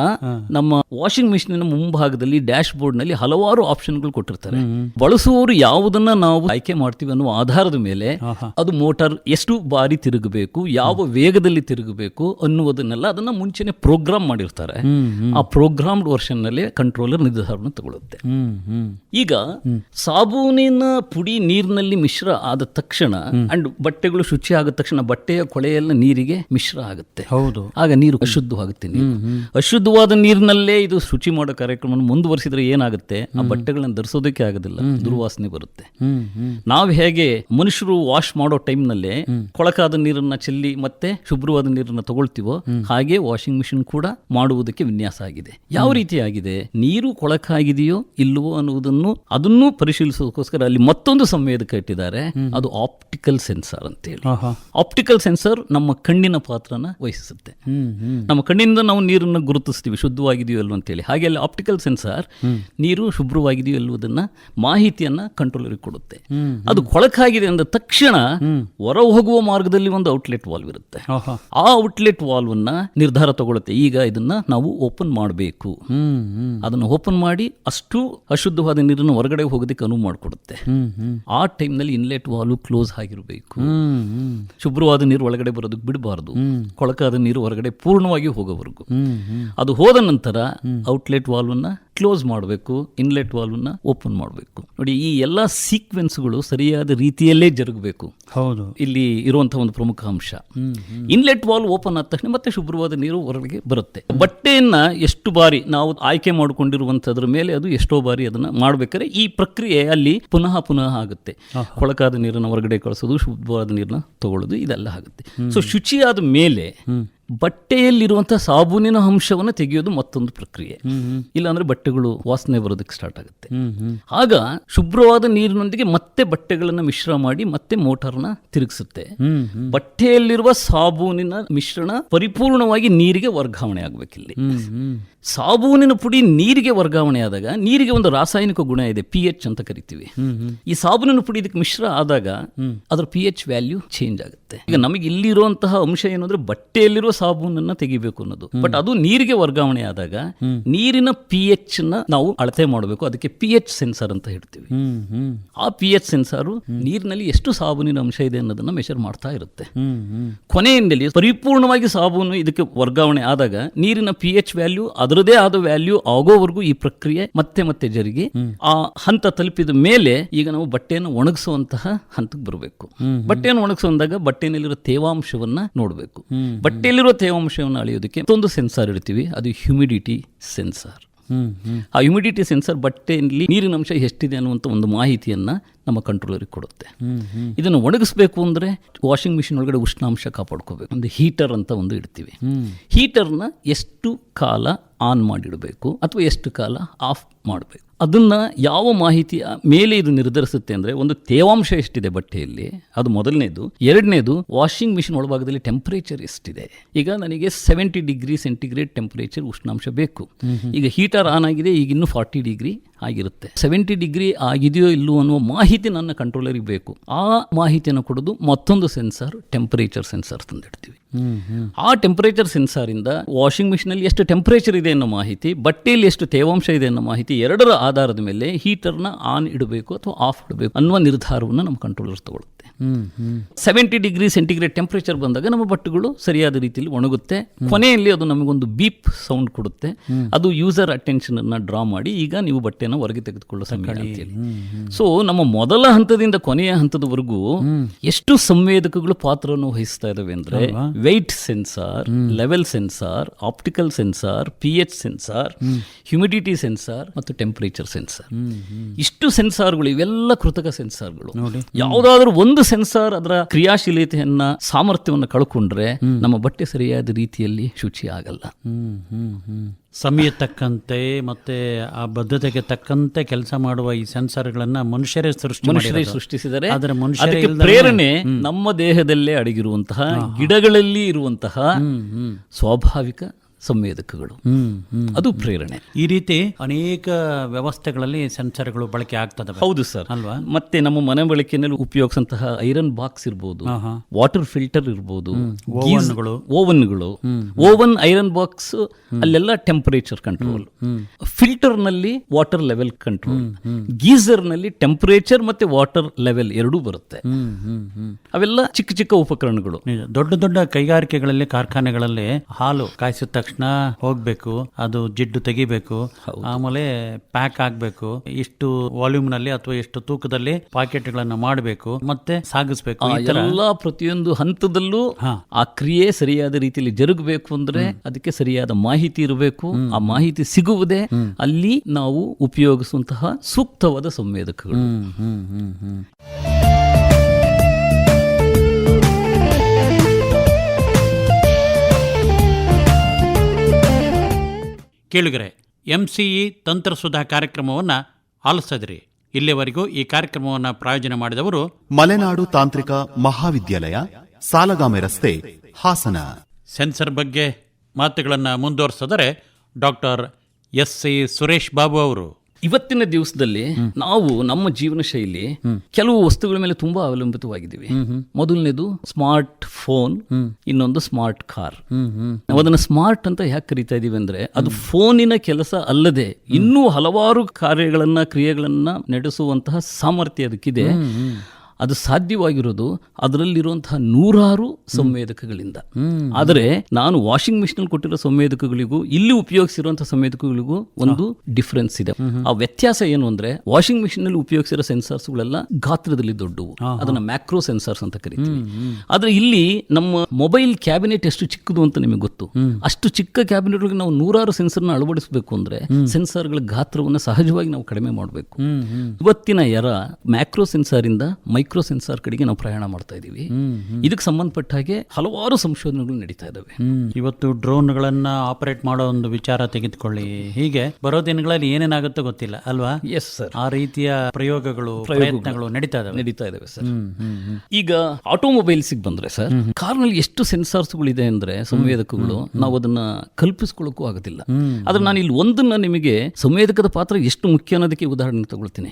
ನಮ್ಮ ವಾಷಿಂಗ್ ಮಿಷಿನ್ ಮುಂಭಾಗದಲ್ಲಿ ಡ್ಯಾಶ್ ಬೋರ್ಡ್ನಲ್ಲಿ ಹಲವಾರು ಆಪ್ಷನ್ಗಳು ಕೊಟ್ಟಿರ್ತಾರೆ. ಬಳಸುವವರು ಯಾವುದನ್ನ ನಾವು ಆಯ್ಕೆ ಮಾಡ್ತೀವಿ ಅನ್ನೋ ಆಧಾರದ ಮೇಲೆ ಅದು ಮೋಟಾರ್ ಎಷ್ಟು ಬಾರಿ ತಿರುಗಬೇಕು ಯಾವ ವೇಗದಲ್ಲಿ ತಿರುಗಬೇಕು ಅನ್ನುವುದನ್ನೆಲ್ಲ ಅದನ್ನ ಮುಂಚೆನೆ ಪ್ರೋಗ್ರಾಮ್ ಮಾಡಿರ್ತಾರೆ. ಆ ಪ್ರೋಗ್ರಾಮ್ಡ್ ವರ್ಷನ್ನಲ್ಲಿ ಕಂಟ್ರೋಲರ್ ನಿರ್ಧಾರವನ್ನು ಹ್ಮ್ ಈಗ ಸಾಬೂನಿನ ಪುಡಿ ನೀರಿನಲ್ಲಿ ಮಿಶ್ರ ಆದ ತಕ್ಷಣ ಅಂಡ್ ಬಟ್ಟೆಗಳು ಶುಚಿ ಆದ ತಕ್ಷಣ ಬಟ್ಟೆಯ ಕೊಳೆಯೆಲ್ಲ ನೀರಿಗೆ ಮಿಶ್ರ ಆಗುತ್ತೆ. ಹೌದು. ಆಗ ನೀರು ಅಶುದ್ಧವಾಗುತ್ತೆ ನೀರು. ಅಶುದ್ಧವಾದ ನೀರಿನಲ್ಲೇ ಇದು ಶುಚಿ ಮಾಡೋ ಕಾರ್ಯಕ್ರಮವನ್ನು ಮುಂದುವರಿಸಿದ್ರೆ ಏನಾಗುತ್ತೆ? ಆ ಬಟ್ಟೆಗಳನ್ನು ಧರಿಸೋದಕ್ಕೆ ಆಗೋದಿಲ್ಲ. ದುರ್ವಾಸನೆ ಬರುತ್ತೆ. ನಾವು ಹೇಗೆ ಮನುಷ್ಯರು ವಾಶ್ ಮಾಡೋ ಟೈಮ್ನಲ್ಲೇ ಕೊಳಕಾದ ನೀರನ್ನ ಚೆಲ್ಲಿ ಮತ್ತೆ ಶುಭ್ರವಾದ ನೀರನ್ನ ತಗೊಳ್ತೀವೋ ಹಾಗೆ ವಾಷಿಂಗ್ ಮಿಷಿನ್ ಕೂಡ ಮಾಡುವುದಕ್ಕೆ ವಿನ್ಯಾಸ ಆಗಿದೆ. ಯಾವ ರೀತಿ ಆಗಿದೆ? ನೀರು ಕೊಳಕಾಗಿದೆಯೋ ಇಲ್ಲವೋ ಅನ್ನುವುದನ್ನು ಅದನ್ನು ಪರಿಶೀಲಿಸೋದಕ್ಕೋಸ್ಕರ ಅಲ್ಲಿ ಮತ್ತೊಂದು ಸಂವೇದಕ ಇಟ್ಟಿದ್ದಾರೆ. ಅದು ಆಪ್ಟಿಕಲ್ ಸೆನ್ಸಾರ್ ಅಂತ ಹೇಳಿ ಆಹಾ. ಆಪ್ಟಿಕಲ್ ಸೆನ್ಸರ್ ನಮ್ಮ ಕಣ್ಣಿನ ಪಾತ್ರನ ವಹಿಸುತ್ತೆ. ನಮ್ಮ ಕಣ್ಣಿಂದ ನಾವು ನೀರನ್ನು ಗುರುತಿಸ್ತೀವಿ ಶುದ್ಧವಾಗಿದೆಯೋ ಅಲ್ವ ಅಂತೇಳಿ. ಹಾಗೆ ಅಲ್ಲಿ ಆಪ್ಟಿಕಲ್ ಸೆನ್ಸರ್ ನೀರು ಶುಭ್ರವಾಗಿದೆಯೋ ಅಲ್ವುದನ್ನ ಮಾಹಿತಿಯನ್ನ ಕಂಟ್ರೋಲರಿಗೆ ಕೊಡುತ್ತೆ. ಅದು ಕೊಳಕಾಗಿದೆ ಅಂದ ತಕ್ಷಣ ಹೊರ ಹೋಗುವ ಮಾರ್ಗದಲ್ಲಿ ಒಂದು ಔಟ್ಲೆಟ್ ವಾಲ್ವ್ ಇರುತ್ತೆ. ಆ ಔಟ್ಲೆಟ್ ವಾಲ್ವ್ ಅನ್ನ ನಿರ್ಧಾರ ತಗೊಳುತ್ತೆ. ಈಗ ಇದನ್ನ ನಾವು ಓಪನ್ ಮಾಡಬೇಕು. ಅದನ್ನು ಓಪನ್ ಮಾಡಿ ಅಷ್ಟು ಅಶುದ್ಧವಾದ ನೀರನ್ನು ಹೊರಗಡೆ ಹೋಗೋದಕ್ಕೆ ಅನುವು ಮಾಡಿಕೊಡುತ್ತೆ. ಆ ಟೈಮ್ ಆ ಟೈಮ್ನಲ್ಲಿ ಇನ್ಲೆಟ್ ವಾಲ್ವ್ ಕ್ಲೋಸ್ ಆಗಿರಬೇಕು. ಶುಭ್ರವಾದ ನೀರು ಒಳಗಡೆ ಬರೋದಕ್ಕೆ ಬಿಡಬಾರ್ದು. ಕೊಳಕಾದ ನೀರು ಹೊರಗಡೆ ಪೂರ್ಣವಾಗಿ ಹೋಗೋವರೆಗೂ. ಅದು ಹೋದ ನಂತರ ಔಟ್ಲೆಟ್ ವಾಲ್ವನ್ನ ಕ್ಲೋಸ್ ಮಾಡಬೇಕು ಇನ್ಲೆಟ್ ವಾಲ್ವ್ನ ಓಪನ್ ಮಾಡಬೇಕು. ನೋಡಿ ಈ ಎಲ್ಲ ಸೀಕ್ವೆನ್ಸ್ಗಳು ಸರಿಯಾದ ರೀತಿಯಲ್ಲೇ ಜರುಗಬೇಕು. ಹೌದು. ಇಲ್ಲಿ ಇರುವಂತಹ ಒಂದು ಪ್ರಮುಖ ಅಂಶ. ಇನ್ಲೆಟ್ ವಾಲ್ವ್ ಓಪನ್ ಆದ ತಕ್ಷಣ ಮತ್ತೆ ಶುಭ್ರವಾದ ನೀರು ಹೊರಗೆ ಬರುತ್ತೆ. ಬಟ್ಟೆಯನ್ನ ಎಷ್ಟು ಬಾರಿ ನಾವು ಆಯ್ಕೆ ಮಾಡಿಕೊಂಡಿರುವಂತದ್ರ ಮೇಲೆ ಅದು ಎಷ್ಟೋ ಬಾರಿ ಅದನ್ನ ಮಾಡ್ಬೇಕಾದ್ರೆ ಈ ಪ್ರಕ್ರಿಯೆ ಅಲ್ಲಿ ಪುನಃ ಪುನಃ ಆಗುತ್ತೆ. ಕೊಳಕಾದ ನೀರನ್ನು ಹೊರಗಡೆ ಕಳಿಸೋದು ಶುಭ್ರವಾದ ನೀರನ್ನ ತಗೊಳ್ಳೋದು ಇದೆಲ್ಲ ಆಗುತ್ತೆ. ಸೊ ಶುಚಿಯಾದ ಮೇಲೆ ಬಟ್ಟೆಯಲ್ಲಿರುವಂತಹ ಸಾಬೂನಿನ ಅಂಶವನ್ನು ತೆಗೆಯೋದು ಮತ್ತೊಂದು ಪ್ರಕ್ರಿಯೆ. ಇಲ್ಲಾಂದ್ರೆ ಬಟ್ಟೆಗಳು ವಾಸನೆ ಬರೋದಕ್ಕೆ ಸ್ಟಾರ್ಟ್ ಆಗುತ್ತೆ. ಆಗ ಶುಭ್ರವಾದ ನೀರಿನೊಂದಿಗೆ ಮತ್ತೆ ಬಟ್ಟೆಗಳನ್ನು ಮಿಶ್ರ ಮಾಡಿ ಮತ್ತೆ ಮೋಟಾರ್ನ ತಿರುಗಿಸುತ್ತೆ. ಬಟ್ಟೆಯಲ್ಲಿರುವ ಸಾಬೂನಿನ ಮಿಶ್ರಣ ಪರಿಪೂರ್ಣವಾಗಿ ನೀರಿಗೆ ವರ್ಗಾವಣೆ ಆಗ್ಬೇಕಿಲ್ಲಿ ಸಾಬೂನಿನ ಪುಡಿ ನೀರಿಗೆ ವರ್ಗಾವಣೆ ಆದಾಗ ನೀರಿಗೆ ಒಂದು ರಾಸಾಯನಿಕ ಗುಣ ಇದೆ ಪಿ ಎಚ್ ಅಂತ ಕರಿತೀವಿ. ಈ ಸಾಬೂನಿನ ಪುಡಿ ಇದಕ್ಕೆ ಮಿಶ್ರ ಆದಾಗ ಅದರ ಪಿ ಎಚ್ ವ್ಯಾಲ್ಯೂ ಚೇಂಜ್ ಆಗುತ್ತೆ. ಈಗ ನಮಗೆ ಇಲ್ಲಿರುವಂತಹ ಅಂಶ ಏನಂದ್ರೆ ಅಂದ್ರೆ ಬಟ್ಟೆಯಲ್ಲಿರುವ ಸಾಬೂನನ್ನ ತೆಗಿಬೇಕು ಅನ್ನೋದು. ಬಟ್ ಅದು ನೀರಿಗೆ ವರ್ಗಾವಣೆ ಆದಾಗ ನೀರಿನ ಪಿ ಎಚ್ನ ನಾವು ಅಳತೆ ಮಾಡಬೇಕು. ಅದಕ್ಕೆ ಪಿ ಎಚ್ ಸೆನ್ಸರ್ ಅಂತ ಹೇಳ್ತೀವಿ. ಆ ಪಿ ಎಚ್ ಸೆನ್ಸರ್ ನೀರಿನಲ್ಲಿ ಎಷ್ಟು ಸಾಬೂನಿನ ಅಂಶ ಇದೆ ಅನ್ನೋದನ್ನ ಮೆಷರ್ ಮಾಡ್ತಾ ಇರುತ್ತೆ. ಕೊನೆಯಿಂದಲೇ ಪರಿಪೂರ್ಣವಾಗಿ ಸಾಬೂನು ಇದಕ್ಕೆ ವರ್ಗಾವಣೆ ಆದಾಗ ನೀರಿನ ಪಿ ಎಚ್ ವ್ಯಾಲ್ಯೂ ಅದರದೇ ಆದ ವ್ಯಾಲ್ಯೂ ಆಗೋವರೆಗೂ ಈ ಪ್ರಕ್ರಿಯೆ ಮತ್ತೆ ಮತ್ತೆ ಜರುಗಿ ಆ ಹಂತ ತಲುಪಿದ ಮೇಲೆ ಈಗ ನಾವು ಬಟ್ಟೆಯನ್ನು ಒಣಗಿಸುವಂತಹ ಹಂತಕ್ಕೆ ಬರಬೇಕು. ಬಟ್ಟೆಯನ್ನು ಒಣಗಿಸುವಂದಾಗ ಬಟ್ಟೆಯಲ್ಲಿರೋ ತೇವಾಂಶವನ್ನ ನೋಡಬೇಕು. ಬಟ್ಟೆಯಲ್ಲಿರೋ ತೇವಾಂಶವನ್ನು ಅಳೆಯೋದಕ್ಕೆ ಮತ್ತೊಂದು ಸೆನ್ಸಾರ್ ಇಡ್ತೀವಿ ಅದು ಹ್ಯುಮಿಡಿಟಿ ಸೆನ್ಸಾರ್ ಆ ಹ್ಯುಮಿಡಿಟಿ ಸೆನ್ಸರ್ ಬಟ್ಟೆಯಲ್ಲಿ ನೀರಿನ ಅಂಶ ಎಷ್ಟಿದೆ ಅನ್ನುವಂಥ ಒಂದು ಮಾಹಿತಿಯನ್ನ ನಮ್ಮ ಕಂಟ್ರೋಲರಿಗೆ ಕೊಡುತ್ತೆ. ಇದನ್ನು ಒಣಗಿಸ್ಬೇಕು ಅಂದ್ರೆ ವಾಷಿಂಗ್ ಮಿಷಿನ್ ಒಳಗಡೆ ಉಷ್ಣಾಂಶ ಕಾಪಾಡ್ಕೋಬೇಕು. ಒಂದು ಹೀಟರ್ ಅಂತ ಒಂದು ಇಡ್ತೀವಿ. ಹೀಟರ್ನ ಎಷ್ಟು ಕಾಲ ಆನ್ ಮಾಡಿಡಬೇಕು ಅಥವಾ ಎಷ್ಟು ಕಾಲ ಆಫ್ ಮಾಡಬೇಕು. ಅದನ್ನ ಯಾವ ಮಾಹಿತಿಯ ಮೇಲೆ ಇದು ನಿರ್ಧರಿಸುತ್ತೆ ಅಂದ್ರೆ ಒಂದು ತೇವಾಂಶ ಎಷ್ಟಿದೆ ಬಟ್ಟೆಯಲ್ಲಿ ಅದು ಮೊದಲನೇದು. ಎರಡನೇದು ವಾಷಿಂಗ್ ಮಿಷಿನ್ ಒಳಭಾಗದಲ್ಲಿ ಟೆಂಪರೇಚರ್ ಎಷ್ಟಿದೆ. ಈಗ ನನಗೆ ಸೆವೆಂಟಿ ಡಿಗ್ರಿ ಸೆಂಟಿಗ್ರೇಡ್ ಟೆಂಪರೇಚರ್ ಉಷ್ಣಾಂಶ ಬೇಕು. ಈಗ ಹೀಟರ್ ಆನ್ ಆಗಿದೆ ಈಗ ಇನ್ನೂ ಫಾರ್ಟಿ ಡಿಗ್ರಿ ಆಗಿರುತ್ತೆ. ಸೆವೆಂಟಿ ಡಿಗ್ರಿ ಆಗಿದೆಯೋ ಇಲ್ಲೋ ಅನ್ನುವ ಮಾಹಿತಿ ನನ್ನ ಕಂಟ್ರೋಲರಿಗೆ ಬೇಕು. ಆ ಮಾಹಿತಿಯನ್ನು ಕೊಡೋದು ಮತ್ತೊಂದು ಸೆನ್ಸರ್ ಟೆಂಪರೇಚರ್ ಸೆನ್ಸರ್ ತಂದಿಡ್ತೀವಿ. ಆ ಟೆಂಪರೇಚರ್ ಸೆನ್ಸಾರ್ ಇಂದ ವಾಷಿಂಗ್ ಮಿಷಿನಲ್ಲಿ ಎಷ್ಟು ಟೆಂಪರೇಚರ್ ಇದೆ ಅನ್ನೋ ಮಾಹಿತಿ ಬಟ್ಟೆಯಲ್ಲಿ ಎಷ್ಟು ತೇವಾಂಶ ಇದೆ ಅನ್ನೋ ಮಾಹಿತಿ ಎರಡರ ಆಧಾರದ ಮೇಲೆ ಹೀಟರ್ನ ಆನ್ ಇಡಬೇಕು ಅಥವಾ ಆಫ್ ಇಡಬೇಕು ಅನ್ನುವ ನಿರ್ಧಾರವನ್ನು ನಮ್ಮ ಕಂಟ್ರೋಲರ್ ತಗೊಳ್ಳುತ್ತೆ ಸೆವೆಂಟಿ ಡಿಗ್ರಿ ಸೆಂಟಿಗ್ರೇಡ್ ಟೆಂಪರೇಚರ್ ಬಂದಾಗ ನಮ್ಮ ಬಟ್ಟೆಗಳು ಸರಿಯಾದ ರೀತಿಯಲ್ಲಿ ಒಣಗುತ್ತೆ. ಕೊನೆಯಲ್ಲಿ ಅದು ನಮಗೊಂದು ಬೀಪ್ ಸೌಂಡ್ ಕೊಡುತ್ತೆ. ಅದು ಯೂಸರ್ ಅಟೆನ್ಷನ್ ಅನ್ನ ಡ್ರಾ ಮಾಡಿ ಈಗ ನೀವು ಬಟ್ಟೆನ ಹೊರಗೆ ತೆಗೆದುಕೊಳ್ಳೋ ಸಮಯ ಅಂತೇಳಿ. ಸೊ ನಮ್ಮ ಮೊದಲ ಹಂತದಿಂದ ಕೊನೆಯ ಹಂತದವರೆಗೂ ಎಷ್ಟು ಸಂವೇದಕಗಳು ಪಾತ್ರವನ್ನು ವಹಿಸ್ತಾ ಇದಾವೆ ಅಂದ್ರೆ weight sensor level sensor optical sensor P H sensor humidity sensor ಮತ್ತು ಟೆಂಪರೇಚರ್ ಸೆನ್ಸಾರ್ ಇಷ್ಟು ಸೆನ್ಸಾರ್ಗಳು ಇವೆಲ್ಲ ಕೃತಕ ಸೆನ್ಸಾರ್ಗಳು ಯಾವುದಾದ್ರೂ ಒಂದು ಸೆನ್ಸಾರ್ ಅದರ ಕ್ರಿಯಾಶೀಲತೆಯನ್ನ ಸಾಮರ್ಥ್ಯವನ್ನು ಕಳ್ಕೊಂಡ್ರೆ ನಮ್ಮ ಬಟ್ಟೆ ಸರಿಯಾದ ರೀತಿಯಲ್ಲಿ ಶುಚಿ ಆಗಲ್ಲ ಸಮಯ ತಕ್ಕಂತೆ ಮತ್ತೆ ಆ ಬದ್ಧತೆಗೆ ತಕ್ಕಂತೆ ಕೆಲಸ ಮಾಡುವ ಈ ಸೆನ್ಸರ್ಗಳನ್ನ ಮನುಷ್ಯರೇ ಸೃಷ್ಟಿ ಮನುಷ್ಯರೇ. ಸೃಷ್ಟಿಸಿದರೆ ಆದ್ರೆ ಮನುಷ್ಯ ಪ್ರೇರಣೆ ನಮ್ಮ ದೇಹದಲ್ಲೇ ಅಡಗಿರುವಂತಹ ಗಿಡಗಳಲ್ಲಿ ಇರುವಂತಹ ಸ್ವಾಭಾವಿಕ ಸಂವೇದಕಗಳು. ಅದು ಪ್ರೇರಣೆ. ಈ ರೀತಿ ಅನೇಕ ವ್ಯವಸ್ಥೆಗಳಲ್ಲಿ ಸೆನ್ಸರ್ಗಳು ಬಳಕೆ ಆಗ್ತದೆ ಹೌದು ಸರ್. ಅಲ್ವಾ? ಮತ್ತೆ ನಮ್ಮ ಮನೆ ಬಳಕೆಯಲ್ಲಿ ಉಪಯೋಗಿಸಂತಹ ಐರನ್ ಬಾಕ್ಸ್ ಇರ್ಬೋದು. ವಾಟರ್ ಫಿಲ್ಟರ್ ಇರ್ಬೋದು ಓವನ್ಗಳು. ಓವನ್ಗಳು. ಓವನ್ ಐರನ್ ಬಾಕ್ಸ್ ಅಲ್ಲೆಲ್ಲ ಟೆಂಪರೇಚರ್ ಕಂಟ್ರೋಲ್. ಫಿಲ್ಟರ್ನಲ್ಲಿ ವಾಟರ್ ಲೆವೆಲ್ ಕಂಟ್ರೋಲ್. ಗೀಸರ್ನಲ್ಲಿ ಟೆಂಪರೇಚರ್ ಮತ್ತೆ ವಾಟರ್ ಲೆವೆಲ್ ಎರಡೂ ಬರುತ್ತೆ. ಅವೆಲ್ಲ ಚಿಕ್ಕ ಚಿಕ್ಕ ಉಪಕರಣಗಳು. ದೊಡ್ಡ ದೊಡ್ಡ ಕೈಗಾರಿಕೆಗಳಲ್ಲಿ ಕಾರ್ಖಾನೆಗಳಲ್ಲಿ ಹಾಲು ಕಾಯಿಸಿದ ತಕ್ಷಣ ಹೋಗ್ಬೇಕು ಅದು ಜಿಡ್ಡು ತೆಗಿಬೇಕು ಆಮೇಲೆ ಪ್ಯಾಕ್ ಆಗ್ಬೇಕು ಇಷ್ಟು ವಾಲ್ಯೂಮ್ನಲ್ಲಿ ಅಥವಾ ಎಷ್ಟು ತೂಕದಲ್ಲಿ ಪಾಕೆಟ್ ಗಳನ್ನ ಮಾಡಬೇಕು ಮತ್ತೆ ಸಾಗಿಸ್ಬೇಕು ಎಲ್ಲಾ ಪ್ರತಿಯೊಂದು ಹಂತದಲ್ಲೂ. ಆ ಕ್ರಿಯೆ ಸರಿಯಾದ ರೀತಿಯಲ್ಲಿ ಜರುಗಬೇಕು ಅಂದ್ರೆ ಅದಕ್ಕೆ ಸರಿಯಾದ ಮಾಹಿತಿ ಇರಬೇಕು. ಆ ಮಾಹಿತಿ ಸಿಗುವುದೇ ಅಲ್ಲಿ ನಾವು ಉಪಯೋಗಿಸುವಂತಹ ಸೂಕ್ತವಾದ ಸಂವೇದಕಗಳು. ಕೇಳುಗರೆ ಎಂ ಸಿ ಇ ತಂತ್ರಸುಧಾ ಕಾರ್ಯಕ್ರಮವನ್ನು ಆಲಿಸದ್ರಿ. ಇಲ್ಲಿವರೆಗೂ ಈ ಕಾರ್ಯಕ್ರಮವನ್ನು ಪ್ರಾಯೋಜನೆ ಮಾಡಿದವರು ಮಲೆನಾಡು ತಾಂತ್ರಿಕ ಮಹಾವಿದ್ಯಾಲಯ ಸಾಲಗಾಮೆ ರಸ್ತೆ ಹಾಸನ. ಸೆನ್ಸರ್ ಬಗ್ಗೆ ಮಾತುಗಳನ್ನು ಮುಂದುವರಿಸಿದರೆ doctor S C Suresh Babu ಅವರು. ಇವತ್ತಿನ ದಿವಸದಲ್ಲಿ ನಾವು ನಮ್ಮ ಜೀವನ ಶೈಲಿ ಕೆಲವು ವಸ್ತುಗಳ ಮೇಲೆ ತುಂಬಾ ಅವಲಂಬಿತವಾಗಿದ್ದೀವಿ. ಮೊದಲನೇದು ಸ್ಮಾರ್ಟ್ ಫೋನ್ ಇನ್ನೊಂದು ಸ್ಮಾರ್ಟ್ ಕಾರ್. ನಾವು ಅದನ್ನ ಸ್ಮಾರ್ಟ್ ಅಂತ ಯಾಕೆ ಕರಿತಾ ಇದೀವಿ ಅಂದ್ರೆ ಅದು ಫೋನಿನ ಕೆಲಸ ಅಲ್ಲದೆ ಇನ್ನೂ ಹಲವಾರು ಕಾರ್ಯಗಳನ್ನ ಕ್ರಿಯೆಗಳನ್ನ ನಡೆಸುವಂತಹ ಸಾಮರ್ಥ್ಯ ಅದಕ್ಕಿದೆ. ಅದು ಸಾಧ್ಯವಾಗಿರೋದು ಅದರಲ್ಲಿರುವಂತಹ ನೂರಾರು ಸಂವೇದಕಗಳಿಂದ. ಆದರೆ ನಾನು ವಾಷಿಂಗ್ ಮಿಷಿನ್ ಕೊಟ್ಟಿರೋ ಸಂವೇದಕಗಳಿಗೂ ಇಲ್ಲಿ ಉಪಯೋಗಿಸಿರುವಂತಹ ಸಂವೇದಕಗಳಿಗೂ ಒಂದು ಡಿಫರೆನ್ಸ್ ಇದೆ. ಆ ವ್ಯತ್ಯಾಸ ಏನು ಅಂದ್ರೆ ವಾಷಿಂಗ್ ಮಿಷಿನ್ನಲ್ಲಿ ಉಪಯೋಗಿಸಿರೋ ಸೆನ್ಸಾರ್ಸ್ ಗಳೆಲ್ಲ ಗಾತ್ರದಲ್ಲಿ ದೊಡ್ಡವು. ಅದನ್ನ ಮ್ಯಾಕ್ರೋ ಸೆನ್ಸಾರ್ಸ್ ಅಂತ ಕರಿತೀವಿ. ಆದ್ರೆ ಇಲ್ಲಿ ನಮ್ಮ ಮೊಬೈಲ್ ಕ್ಯಾಬಿನೆಟ್ ಎಷ್ಟು ಚಿಕ್ಕದು ಅಂತ ನಿಮಗೆ ಗೊತ್ತು. ಅಷ್ಟು ಚಿಕ್ಕ ಕ್ಯಾಬಿನೆಟ್ ನಾವು ನೂರಾರು ಸೆನ್ಸರ್ನ ಅಳವಡಿಸಬೇಕು ಅಂದ್ರೆ ಸೆನ್ಸಾರ್ಗಳ ಗಾತ್ರವನ್ನು ಸಹಜವಾಗಿ ನಾವು ಕಡಿಮೆ ಮಾಡಬೇಕು. ಇವತ್ತಿನ ಎರ ಮ್ಯಾಕ್ರೋ ಸೆನ್ಸಾರ್ ಇಂದ ಮೈಕ್ರೋ ಸೆನ್ಸಾರ್ ಕಡೆಗೆ ನಾವು ಪ್ರಯಾಣ ಮಾಡ್ತಾ ಇದ್ದೀವಿ. ಇದಕ್ಕೆ ಸಂಬಂಧಪಟ್ಟ ಹಾಗೆ ಹಲವಾರು ಸಂಶೋಧನೆಗಳು ನಡೀತಾ ಇದಾವೆ ಇವತ್ತು ಡ್ರೋನ್ಗಳನ್ನ ಆಪರೇಟ್ ಮಾಡೋ ಒಂದು ವಿಚಾರ ತೆಗೆದುಕೊಳ್ಳಿ. ಹೀಗೆ ಬರೋ ದಿನಗಳಲ್ಲಿ ಏನೇನಾಗುತ್ತೋ ಗೊತ್ತಿಲ್ಲ ಅಲ್ವಾ? ಎಸ್ ಸರ್ ಆ ರೀತಿಯ ಪ್ರಯೋಗಗಳು ಪ್ರಯತ್ನಗಳು ನಡೀತಾ ಇದಾವೆ ನಡೀತಾ ಇದಾವೆ ಸರ್ ಈಗ ಆಟೋಮೊಬೈಲ್ಸ್ ಬಂದ್ರೆ ಸರ್ ಕಾರ್ನಲ್ಲಿ ಎಷ್ಟು ಸೆನ್ಸಾರ್ಸ್ಗಳಿದೆ ಅಂದ್ರೆ ಸಂವೇದಕಗಳು ನಾವು ಅದನ್ನ ಕಲ್ಪಿಸ್ಕೊಳ್ಳೋಕ್ಕೂ ಆಗೋದಿಲ್ಲ. ಆದ್ರೆ ನಾನು ಇಲ್ಲಿ ಒಂದನ್ನ ನಿಮಗೆ ಸಂವೇದಕದ ಪಾತ್ರ ಎಷ್ಟು ಮುಖ್ಯ ಅನ್ನೋದಕ್ಕೆ ಉದಾಹರಣೆ ತಗೊಳ್ತೀನಿ.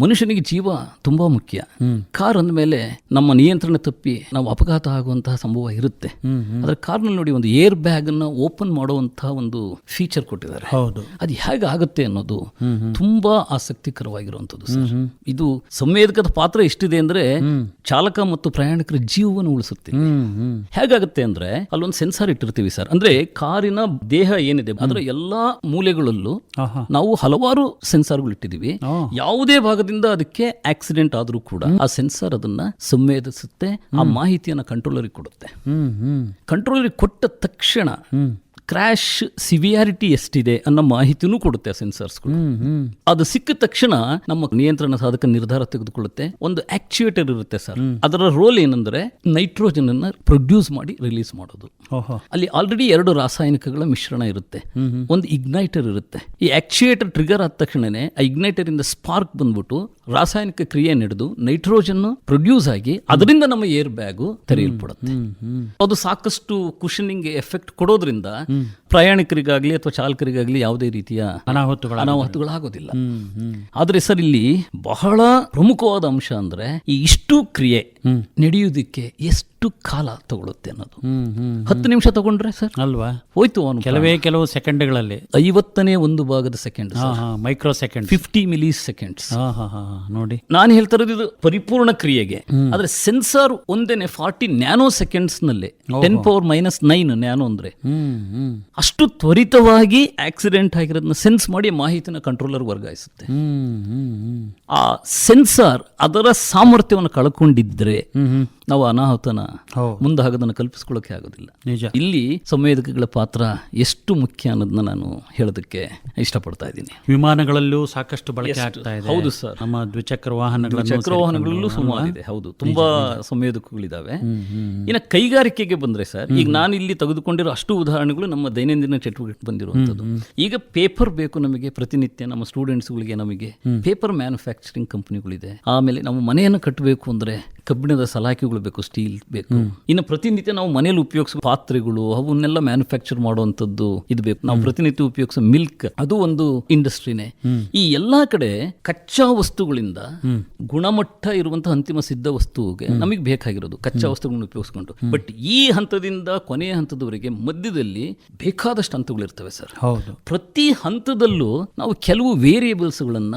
ಮನುಷ್ಯನಿಗೆ ಜೀವ ತುಂಬಾ ಮುಖ್ಯ. ಕಾರ್ ಅಂದಮೇಲೆ ನಮ್ಮ ನಿಯಂತ್ರಣ ತಪ್ಪಿ ನಾವು ಅಪಘಾತ ಆಗುವಂತಹ ಸಂಭವ ಇರುತ್ತೆ. ಆದ್ರೆ ಕಾರ್ನಲ್ಲಿ ನೋಡಿ ಒಂದು ಏರ್ ಬ್ಯಾಗ್ ಅನ್ನ ಓಪನ್ ಮಾಡುವಂತಹ ಒಂದು ಫೀಚರ್ ಕೊಟ್ಟಿದ್ದಾರೆ. ಹೌದು. ಅದು ಹೇಗೆ ಆಗುತ್ತೆ ಅನ್ನೋದು ತುಂಬಾ ಆಸಕ್ತಿಕರವಾಗಿರುವಂತದ್ದು ಇದು ಸಂವೇದಕದ ಪಾತ್ರ ಎಷ್ಟಿದೆ ಅಂದ್ರೆ ಚಾಲಕ ಮತ್ತು ಪ್ರಯಾಣಿಕರ ಜೀವವನ್ನು ಉಳಿಸುತ್ತೆ. ಹೇಗಾಗುತ್ತೆ ಅಂದ್ರೆ ಅಲ್ಲೊಂದು ಸೆನ್ಸಾರ್ ಇಟ್ಟಿರ್ತೀವಿ ಸರ್. ಅಂದ್ರೆ ಕಾರಿನ ದೇಹ ಏನಿದೆ ಅದರ ಎಲ್ಲಾ ಮೂಲೆಗಳಲ್ಲೂ ನಾವು ಹಲವಾರು ಸೆನ್ಸಾರ್ಗಳು ಇಟ್ಟಿದೀವಿ ಯಾವುದೇ ಭಾಗದಿಂದ ಅದಕ್ಕೆ ಆಕ್ಸಿಡೆಂಟ್ ಆದ್ರೂ ಕೂಡ. ಆ ಸೆನ್ಸರ್ ಅದನ್ನ ಸಂವೇದಿಸುತ್ತೆ ಆ ಮಾಹಿತಿಯನ್ನು ಕಂಟ್ರೋಲರಿಗೆ ಕೊಡುತ್ತೆ. ಕಂಟ್ರೋಲರಿಗೆ ಕೊಟ್ಟ ತಕ್ಷಣ ಕ್ರ್ಯಾಶ್ ಸಿವಿಯಾರಿಟಿ ಎಷ್ಟಿದೆ ಅನ್ನೋ ಮಾಹಿತಿನೂ ಕೊಡುತ್ತೆ ಆ ಸೆನ್ಸರ್ಸ್ಗಳು ಅದು ಸಿಕ್ಕ ತಕ್ಷಣ ನಮ್ಮ ನಿಯಂತ್ರಣ ಸಾಧಕ ನಿರ್ಧಾರ ತೆಗೆದುಕೊಳ್ಳುತ್ತೆ. ಒಂದು ಆಕ್ಚುಯೇಟರ್ ಇರುತ್ತೆ ಸರ್ ಅದರ ರೋಲ್ ಏನಂದ್ರೆ ನೈಟ್ರೋಜನ್ ಅನ್ನ ಪ್ರೊಡ್ಯೂಸ್ ಮಾಡಿ ರಿಲೀಸ್ ಮಾಡೋದು. ಅಲ್ಲಿ ಆಲ್ರೆಡಿ ಎರಡು ರಾಸಾಯನಿಕಗಳ ಮಿಶ್ರಣ ಇರುತ್ತೆ. ಒಂದು ಇಗ್ನೈಟರ್ ಇರುತ್ತೆ. ಈ ಆಕ್ಚುಯೇಟರ್ ಟ್ರಿಗರ್ ಆದ ತಕ್ಷಣನೇ ಆ ಇಗ್ನೈಟರ್ ಇಂದ ಸ್ಪಾರ್ಕ್ ಬಂದ್ಬಿಟ್ಟು ರಾಸಾಯನಿಕ ಕ್ರಿಯೆ ನಡೆದು ನೈಟ್ರೋಜನ್ ಪ್ರೊಡ್ಯೂಸ್ ಆಗಿ ಅದರಿಂದ ನಮ್ಮ ಏರ್ ಬ್ಯಾಗು ತೆರೆಯಲ್ಪಡುತ್ತೆ. ಅದು ಸಾಕಷ್ಟು ಕುಶನಿಂಗ್ ಎಫೆಕ್ಟ್ ಕೊಡೋದ್ರಿಂದ ಪ್ರಯಾಣಿಕರಿಗಾಗ್ಲಿ ಅಥವಾ ಚಾಲಕರಿಗಾಗ್ಲಿ ಯಾವುದೇ ರೀತಿಯ ಅನಾಹುತಗಳ ಅನಾಹುತಗಳಾಗೋದಿಲ್ಲ ಆದ್ರೆ ಸರ್ ಇಲ್ಲಿ ಬಹಳ ಪ್ರಮುಖವಾದ ಅಂಶ ಅಂದ್ರೆ ಈ ಇಷ್ಟು ಕ್ರಿಯೆ ನಡೆಯುವುದಕ್ಕೆ ಎಷ್ಟು ಕಾಲ ತಗೊಳುತ್ತೆ ಅನ್ನೋದು? ಹತ್ತು ನಿಮಿಷ ತಗೊಂಡ್ರೆ ಸರ್? ಅಲ್ವಾ? ಹೋಯ್ತು ಅವನು ಕೆಲವೇ ಕೆಲವು ಸೆಕೆಂಡ್ಗಳಲ್ಲಿ. ಐವತ್ತನೇ ಒಂದು ಭಾಗದ second micro second fifty milli seconds. ನೋಡಿ. ನಾನು ಹೇಳ್ತಾ ಇರೋದು ಇದು ಪರಿಪೂರ್ಣ ಕ್ರಿಯೆಗೆ. ಆದ್ರೆ ಸೆನ್ಸಾರ್ ಒಂದೇನೆ forty nano ಸೆಕೆಂಡ್ಸ್ನಲ್ಲಿ ten power minus nine nano ಅಂದ್ರೆ. ಅಷ್ಟು ತ್ವರಿತವಾಗಿ ಆಕ್ಸಿಡೆಂಟ್ ಆಗಿರೋದನ್ನ ಸೆನ್ಸ್ ಮಾಡಿ ಮಾಹಿತಿನ ಕಂಟ್ರೋಲರ್ ವರ್ಗಾಯಿಸುತ್ತೆ. ಆ ಸೆನ್ಸಾರ್ ಅದರ ಸಾಮರ್ಥ್ಯವನ್ನು ಕಳ್ಕೊಂಡಿದ್ರೆ ನಾವು ಅನಾಹುತನ. ಮುಂದೆ ಹಾಗೋದನ್ನು ಕಲ್ಪಿಸ್ಕೊಳ್ಳೋಕೆ ಆಗೋದಿಲ್ಲ. ನಿಜ. ಇಲ್ಲಿ ಸಂವೇದಕಗಳ ಪಾತ್ರ ಎಷ್ಟು ಮುಖ್ಯ ಅನ್ನೋದನ್ನ ನಾನು ಹೇಳೋದಕ್ಕೆ ಇಷ್ಟಪಡ್ತಾ ಇದ್ದೀನಿ. ವಿಮಾನಗಳಲ್ಲೂ ಸಾಕಷ್ಟು ಬಳಕೆ ಆಗ್ತಾ ಇದೆ. ಹೌದು ಸರ್. ನಮ್ಮ ದ್ವಿಚಕ್ರ ವಾಹನಗಳ ಚಕ್ರ ವಾಹನಗಳಲ್ಲೂ ಸುಮಾರಿದೆ. ಹೌದು. ತುಂಬಾ ಸಂವೇದಕಗಳಿದಾವೆ. ಇನ್ನು ಕೈಗಾರಿಕೆಗೆ ಬಂದ್ರೆ ಸರ್ ಈಗ ನಾನು ಇಲ್ಲಿ ತೆಗೆದುಕೊಂಡಿರೋ ಅಷ್ಟು ಉದಾಹರಣೆಗಳು ನಮ್ಮ ದೈನಂದಿನ ಚಟುವಟಿಕೆ ಬಂದಿರುವಂತದ್ದು ಈಗ ಪೇಪರ್ ಬೇಕು ನಮಗೆ ಪ್ರತಿನಿತ್ಯ ನಮ್ಮ ಸ್ಟೂಡೆಂಟ್ಸ್ಗಳಿಗೆ ನಮಗೆ ಪೇಪರ್ ಮ್ಯಾನುಫ್ಯಾಕ್ಚರಿಂಗ್ ಕಂಪನಿಗಳಿದೆ. ಆಮೇಲೆ ನಾವು ಮನೆಯನ್ನು ಕಟ್ಟಬೇಕು ಅಂದ್ರೆ ಕಬ್ಬಿಣದ ಸಲಾಕೆಗಳು ಬೇಕು ಸ್ಟೀಲ್ ಬೇಕು. ಇನ್ನು ಪ್ರತಿನಿತ್ಯ ನಾವು ಮನೆಯಲ್ಲಿ ಉಪಯೋಗಿಸುವ ಪಾತ್ರೆಗಳು ಅವನ್ನೆಲ್ಲ ಮ್ಯಾನುಫ್ಯಾಕ್ಚರ್ ಮಾಡುವಂತದ್ದು ಇದು ಬೇಕು. ನಾವು ಪ್ರತಿನಿತ್ಯ ಉಪಯೋಗಿಸೋ ಮಿಲ್ಕ್ ಅದು ಒಂದು ಇಂಡಸ್ಟ್ರಿನೇ. ಈ ಎಲ್ಲಾ ಕಡೆ ಕಚ್ಚಾ ವಸ್ತುಗಳಿಂದ ಗುಣಮಟ್ಟ ಇರುವಂತಹ ಅಂತಿಮ ಸಿದ್ಧ ವಸ್ತುಗೆ ನಮಗೆ ಬೇಕಾಗಿರೋದು ಕಚ್ಚಾ ವಸ್ತುಗಳನ್ನು ಉಪಯೋಗಿಸ್ಕೊಂಡು. ಬಟ್ ಈ ಹಂತದಿಂದ ಕೊನೆಯ ಹಂತದವರೆಗೆ ಮಧ್ಯದಲ್ಲಿ ಬೇಕಾದಷ್ಟು ಹಂತಗಳು ಇರ್ತವೆ ಸರ್. ಹೌದು. ಪ್ರತಿ ಹಂತದಲ್ಲೂ ನಾವು ಕೆಲವು ವೇರಿಯೇಬಲ್ಸ್ ಗಳನ್ನ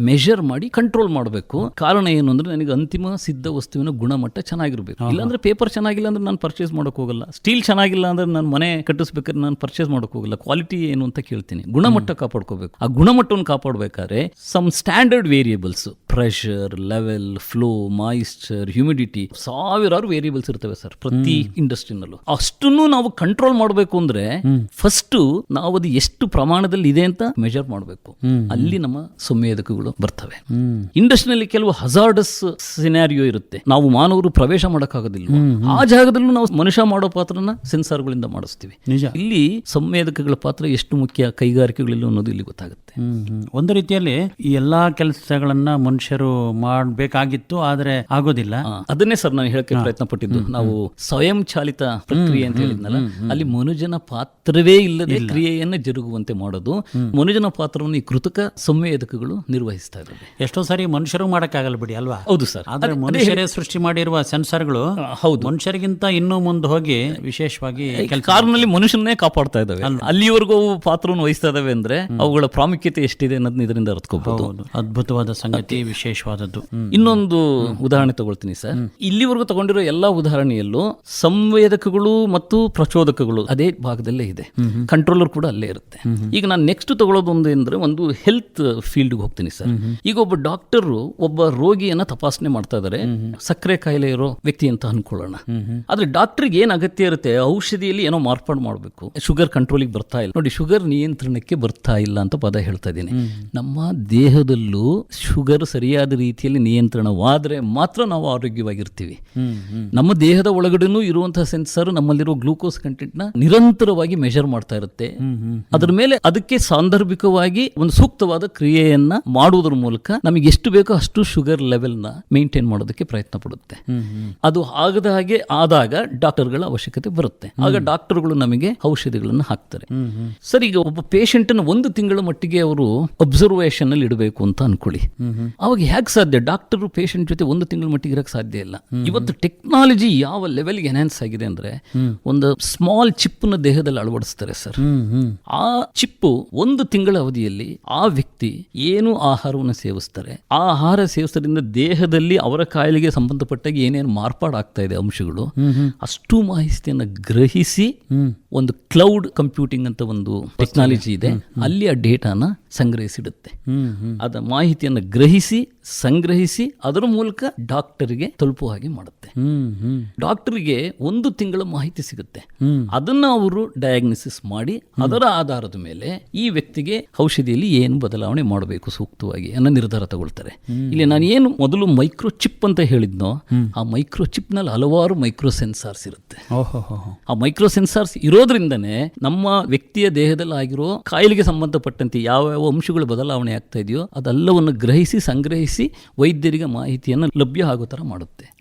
ಮೆಷರ್ ಮಾಡಿ ಕಂಟ್ರೋಲ್ ಮಾಡಬೇಕು. ಕಾರಣ ಏನು ಅಂದ್ರೆ ನನಗೆ ಅಂತಿಮ ಸಿದ್ಧ ವಸ್ತುವಿನ ಗುಣಮಟ್ಟ ಚೆನ್ನಾಗಿರ್ಬೇಕು. ಇಲ್ಲಾಂದ್ರೆ ಪೇಪರ್ ಚೆನ್ನಾಗಿಲ್ಲ ಅಂದ್ರೆ ನಾನು ಪರ್ಚೇಸ್ ಮಾಡೋಕೆ ಹೋಗಲ್ಲ. ಸ್ಟೀಲ್ ಚೆನ್ನಾಗಿಲ್ಲ ಅಂದ್ರೆ ನಾನು ಮನೆ ಕಟ್ಟಿಸ್ಬೇಕಾದ್ರೆ ನಾನು ಪರ್ಚೇಸ್ ಮಾಡೋಕೆ ಹೋಗಲ್ಲ. ಕ್ವಾಲಿಟಿ ಏನು ಅಂತ ಕೇಳ್ತೀನಿ. ಗುಣಮಟ್ಟ ಕಾಪಾಡ್ಕೋಬೇಕು. ಆ ಗುಣಮಟ್ಟವನ್ನು ಕಾಪಾಡಬೇಕಾದ್ರೆ some standard variables pressure level flow moisture humidity ಸಾವಿರಾರು ವೇರಿಯೇಬಲ್ಸ್ ಇರ್ತವೆ ಸರ್ ಪ್ರತಿ ಇಂಡಸ್ಟ್ರಿನಲ್ಲೂ ಅಷ್ಟನ್ನು ನಾವು ಕಂಟ್ರೋಲ್ ಮಾಡಬೇಕು ಅಂದ್ರೆ ಫಸ್ಟ್ ನಾವು ಅದು ಎಷ್ಟು ಪ್ರಮಾಣದಲ್ಲಿ ಇದೆ ಅಂತ ಮೆಜರ್ ಮಾಡಬೇಕು. ಅಲ್ಲಿ ನಮ್ಮ ಸಂವೇದಕಗಳು ಬರ್ತವೆ. ಇಂಡಸ್ಟ್ರಿನಲ್ಲಿ ಕೆಲವು ಹಜಾರ್ಡಸ್ ಸಿನಾರಿಯೋ ಇರುತ್ತೆ ನಾವು ಮಾನವರು ಪ್ರವೇಶ ಮಾಡೋಕ್ಕಾಗೋದಿಲ್ಲ ಆ ಜಾಗದಲ್ಲೂ ನಾವು ಮನುಷ್ಯ ಮಾಡೋ ಪಾತ್ರನ ಸೆನ್ಸಾರ್ಗಳಿಂದ ಮಾಡಿಸ್ತೀವಿ. ನಿಜ. ಇಲ್ಲಿ ಸಂವೇದಕಗಳ ಪಾತ್ರ ಎಷ್ಟು ಮುಖ್ಯ ಕೈಗಾರಿಕೆಗಳಲ್ಲಿ ಅನ್ನೋದು ಇಲ್ಲಿ ಗೊತ್ತಾಗುತ್ತೆ. ಒಂದು ರೀತಿಯಲ್ಲಿ ಈ ಎಲ್ಲಾ ಕೆಲಸಗಳನ್ನ ಮನುಷ್ಯರು ಮಾಡಬೇಕಾಗಿತ್ತು ಆದ್ರೆ ಆಗೋದಿಲ್ಲ. ಅದನ್ನೇ ಸರ್ ನಾನು ಹೇಳಕ್ಕೆ ಪ್ರಯತ್ನ ಪಟ್ಟಿದ್ದು ನಾವು ಸ್ವಯಂ ಚಾಲಿತ ಪ್ರಕ್ರಿಯೆ ಅಂತ ಹೇಳಿದ್ನಲ್ಲ ಅಲ್ಲಿ ಮನುಜನ ಪಾತ್ರವೇ ಇಲ್ಲದೆ ಕ್ರಿಯೆಯನ್ನ ಜರುಗುವಂತೆ ಮಾಡೋದು ಮನುಜನ ಪಾತ್ರವನ್ನು ಈ ಕೃತಕ ಸಂವೇದಕಗಳು ನಿರ್ವಹಿಸ್ತಾ ಇದ್ದಾರೆ ಎಷ್ಟೋ ಸಾರಿ ಮನುಷ್ಯರು ಮಾಡಕ್ಕಾಗಲ್ಲ ಬಿಡಿ ಅಲ್ವಾ? ಹೌದು ಸರ್. ಆದ್ರೆ ಅದೇ ಮನುಷ್ಯರು ಸೃಷ್ಟಿ ಮಾಡಿರುವ ಸೆನ್ಸರ್ಗಳು ಹೌದು. ಮನುಷ್ಯರಿಗಿಂತ ಇನ್ನೂ ಮುಂದೆ ಹೋಗಿ ವಿಶೇಷವಾಗಿ ಕಾರ್ನಲ್ಲಿ ಮನುಷ್ಯನೇ ಕಾಪಾಡ್ತಾ ಇದಾವೆ ಅಲ್ಲಿವರೆಗೂ ಪಾತ್ರವನ್ನು ವಹಿಸ್ತಾ ಇದಾವೆ ಅಂದ್ರೆ ಅವುಗಳ ಪ್ರಾಮುಖ್ಯತೆ ಎಷ್ಟಿದೆ ಅನ್ನೋದನ್ನ ಇದರಿಂದ ಅರ್ಥಕೋಬಹುದು ಅದ್ಭುತವಾದ ಸಂಗತಿ ವಿಶೇಷವಾದದ್ದು. ಇನ್ನೊಂದು ಉದಾಹರಣೆ ತಗೊಳ್ತೀನಿ ಸರ್. ಇಲ್ಲಿವರೆಗೂ ತಗೊಂಡಿರೋ ಎಲ್ಲಾ ಉದಾಹರಣೆಯಲ್ಲೂ ಸಂವೇದಕಗಳು ಮತ್ತು ಪ್ರಚೋದಕಗಳು ಅದೇ ಭಾಗದಲ್ಲೇ ಇದೆ. ಕಂಟ್ರೋಲರ್ ಕೂಡ ಅಲ್ಲೇ ಇರುತ್ತೆ. ಈಗ ನಾನು ನೆಕ್ಸ್ಟ್ ತಗೊಳ್ಳೋದು ಒಂದು ಅಂದ್ರೆ ಒಂದು ಹೆಲ್ತ್ ಫೀಲ್ಡ್ ಹೋಗ್ತೀನಿ ಸರ್. ಈಗ ಒಬ್ಬ ಡಾಕ್ಟರ್ ಒಬ್ಬ ರೋಗಿಯನ್ನ ತಪಾಸಣೆ ಮಾಡ್ತಾ ಇದಾರೆ. ಸಕ್ಕರೆ ಕಾಯಿಲೆ ಇರೋ ವ್ಯಕ್ತಿ ಅಂತ ಅನ್ಕೊಳ್ಳೋಣ. ಆದ್ರೆ ಡಾಕ್ಟರ್ಗೆ ಏನ್ ಅಗತ್ಯ ಇರುತ್ತೆ? ಔಷಧಿಯಲ್ಲಿ ಏನೋ ಮಾರ್ಪಾಡು ಮಾಡಬೇಕು. ಶುಗರ್ ಕಂಟ್ರೋಲಿಗೆ ಬರ್ತಾ ಇಲ್ಲ. ನೋಡಿ, ಶುಗರ್ ನಿಯಂತ್ರಣಕ್ಕೆ ಬರ್ತಾ ಇಲ್ಲ ಅಂತ ಪದ ಹೇಳ್ತಾ ಇದ್ದೀನಿ. ನಮ್ಮ ದೇಹದಲ್ಲೂ ಶುಗರ್ ಸರಿಯಾದ ರೀತಿಯಲ್ಲಿ ನಿಯಂತ್ರಣವಾದ್ರೆ ಮಾತ್ರ ನಾವು ಆರೋಗ್ಯವಾಗಿರ್ತೀವಿ. ನಮ್ಮ ದೇಹದ ಒಳಗಡೆನೂ ಇರುವಂತಹ ಸೆನ್ಸರ್ ನಮ್ಮಲ್ಲಿರೋ ಗ್ಲೂಕೋಸ್ ಕಂಟೆಂಟ್ನ ನಿರಂತರವಾಗಿ ಮೆಷರ್ ಮಾಡ್ತಾ ಇರುತ್ತೆ. ಅದರ ಮೇಲೆ ಅದಕ್ಕೆ ಸಾಂದರ್ಭಿಕವಾಗಿ ಒಂದು ಸೂಕ್ತವಾದ ಕ್ರಿಯೆಯನ್ನ ಮಾಡುವುದರ ಮೂಲಕ ನಮಗೆ ಎಷ್ಟು ಬೇಕೋ ಅಷ್ಟು ಶುಗರ್ ಲೆವೆಲ್ನ ಮೇಂಟೈನ್ ಮಾಡೋದಕ್ಕೆ ಪ್ರಯತ್ನ ಪಡುತ್ತೆ ಅದು ಆಗದ ಹಾಗೆ ಆದಾಗ ಡಾಕ್ಟರ್ಗಳ ಅವಶ್ಯಕತೆ ಬರುತ್ತೆ. ಆಗ ಡಾಕ್ಟರ್ಗಳು ನಮಗೆ ಔಷಧಿಗಳನ್ನು ಹಾಕ್ತಾರೆ. ಸರ್ ಈಗ ಒಬ್ಬ ಪೇಷಂಟ್ ಒಂದು ತಿಂಗಳ ಮಟ್ಟಿಗೆ ಅವರು ಅಬ್ಸರ್ವೇಷನ್ ಅಲ್ಲಿ ಇಡಬೇಕು ಅಂತ ಅನ್ಕೊಳ್ಳಿ. ಅವಾಗ ಹೇಗೆ ಸಾಧ್ಯ? ಡಾಕ್ಟರ್ ಪೇಷಂಟ್ ಜೊತೆ ಒಂದು ತಿಂಗಳ ಮಟ್ಟಿಗೆ ಇರಕ್ಕೆ ಸಾಧ್ಯ ಇಲ್ಲ. ಇವತ್ತು ಟೆಕ್ನಾಲಜಿ ಯಾವ ಲೆವೆಲ್ಗೆ ಎನ್ಹಾನ್ಸ್ ಆಗಿದೆ ಅಂದ್ರೆ ಒಂದು ಸ್ಮಾಲ್ ಚಿಪ್ನ ದೇಹದಲ್ಲಿ ಅಳವಡಿಸ್ತಾರೆ ಸರ್. ಆ ಚಿಪ್ಪು ಒಂದು ತಿಂಗಳ ಅವಧಿಯಲ್ಲಿ ಆ ವ್ಯಕ್ತಿ ಏನು ಆಹಾರವನ್ನು ಸೇವಿಸ್ತಾರೆ? ಆ ಆಹಾರ ಸೇವಿಸೋದ್ರಿಂದ ದೇಹದಲ್ಲಿ ಅವರ ಕಾಯಿಲೆಗೆ ಸಂಬಂಧಪಟ್ಟಾಗ ಏನೇನು ಮಾರ್ಪಾಡಾಗ್ತಾ ಇದೆ ಅಂಶಗಳು ಅಷ್ಟು ಮಾಹಿತಿಯನ್ನು ಗ್ರಹಿಸಿ ಒಂದು ಕ್ಲೌಡ್ ಕಂಪ್ಯೂಟಿಂಗ್ ಅಂತ ಒಂದು ಟೆಕ್ನಾಲಜಿ ಇದೆ ಅಲ್ಲಿ ಆ ಡೇಟಾನ ಸಂಗ್ರಹಿಸಿಡುತ್ತೆ. ಅದ ಮಾಹಿತಿಯನ್ನು ಗ್ರಹಿಸಿ ಸಂಗ್ರಹಿಸಿ ಅದರ ಮೂಲಕ ಡಾಕ್ಟರ್ಗೆ ತಲುಪುವ ಹಾಗೆ ಮಾಡುತ್ತೆ. ಡಾಕ್ಟರ್ಗೆ ಒಂದು ತಿಂಗಳ ಮಾಹಿತಿ ಸಿಗುತ್ತೆ. ಅದನ್ನ ಅವರು ಡಯಾಗ್ನೋಸಿಸ್ ಮಾಡಿ ಅದರ ಆಧಾರದ ಮೇಲೆ ಈ ವ್ಯಕ್ತಿಗೆ ಔಷಧಿಯಲ್ಲಿ ಏನು ಬದಲಾವಣೆ ಮಾಡಬೇಕು ಸೂಕ್ತವಾಗಿ ಅನ್ನೋ ನಿರ್ಧಾರ ತಗೊಳ್ತಾರೆ. ಇಲ್ಲಿ ನಾನು ಏನು ಮೊದಲು ಮೈಕ್ರೋ ಚಿಪ್ ಅಂತ ಹೇಳಿದ್ನೋ ಆ ಮೈಕ್ರೋ ಚಿಪ್ನಲ್ಲಿ ಹಲವಾರು ಮೈಕ್ರೋ ಸೆನ್ಸಾರ್ಸ್ ಇರುತ್ತೆ. ಆ ಮೈಕ್ರೋ ಸೆನ್ಸಾರ್ಸ್ ಇರೋದ್ರಿಂದನೇ ನಮ್ಮ ವ್ಯಕ್ತಿಯ ದೇಹದಲ್ಲಿ ಆಗಿರೋ ಕಾಯಿಲೆಗೆ ಸಂಬಂಧಪಟ್ಟಂತೆ ಯಾವ ಯಾವ ಅಂಶಗಳು ಬದಲಾವಣೆ ಆಗ್ತಾ ಇದೆಯೋ ಅದೆಲ್ಲವನ್ನು ಗ್ರಹಿಸಿ ಸಂಗ್ರಹಿಸಿ ವೈದ್ಯರಿಗೆ ಮಾಹಿತಿಯನ್ನು ಲಭ್ಯ ಆಗೋ ಥರ ಮಾಡುತ್ತೆ.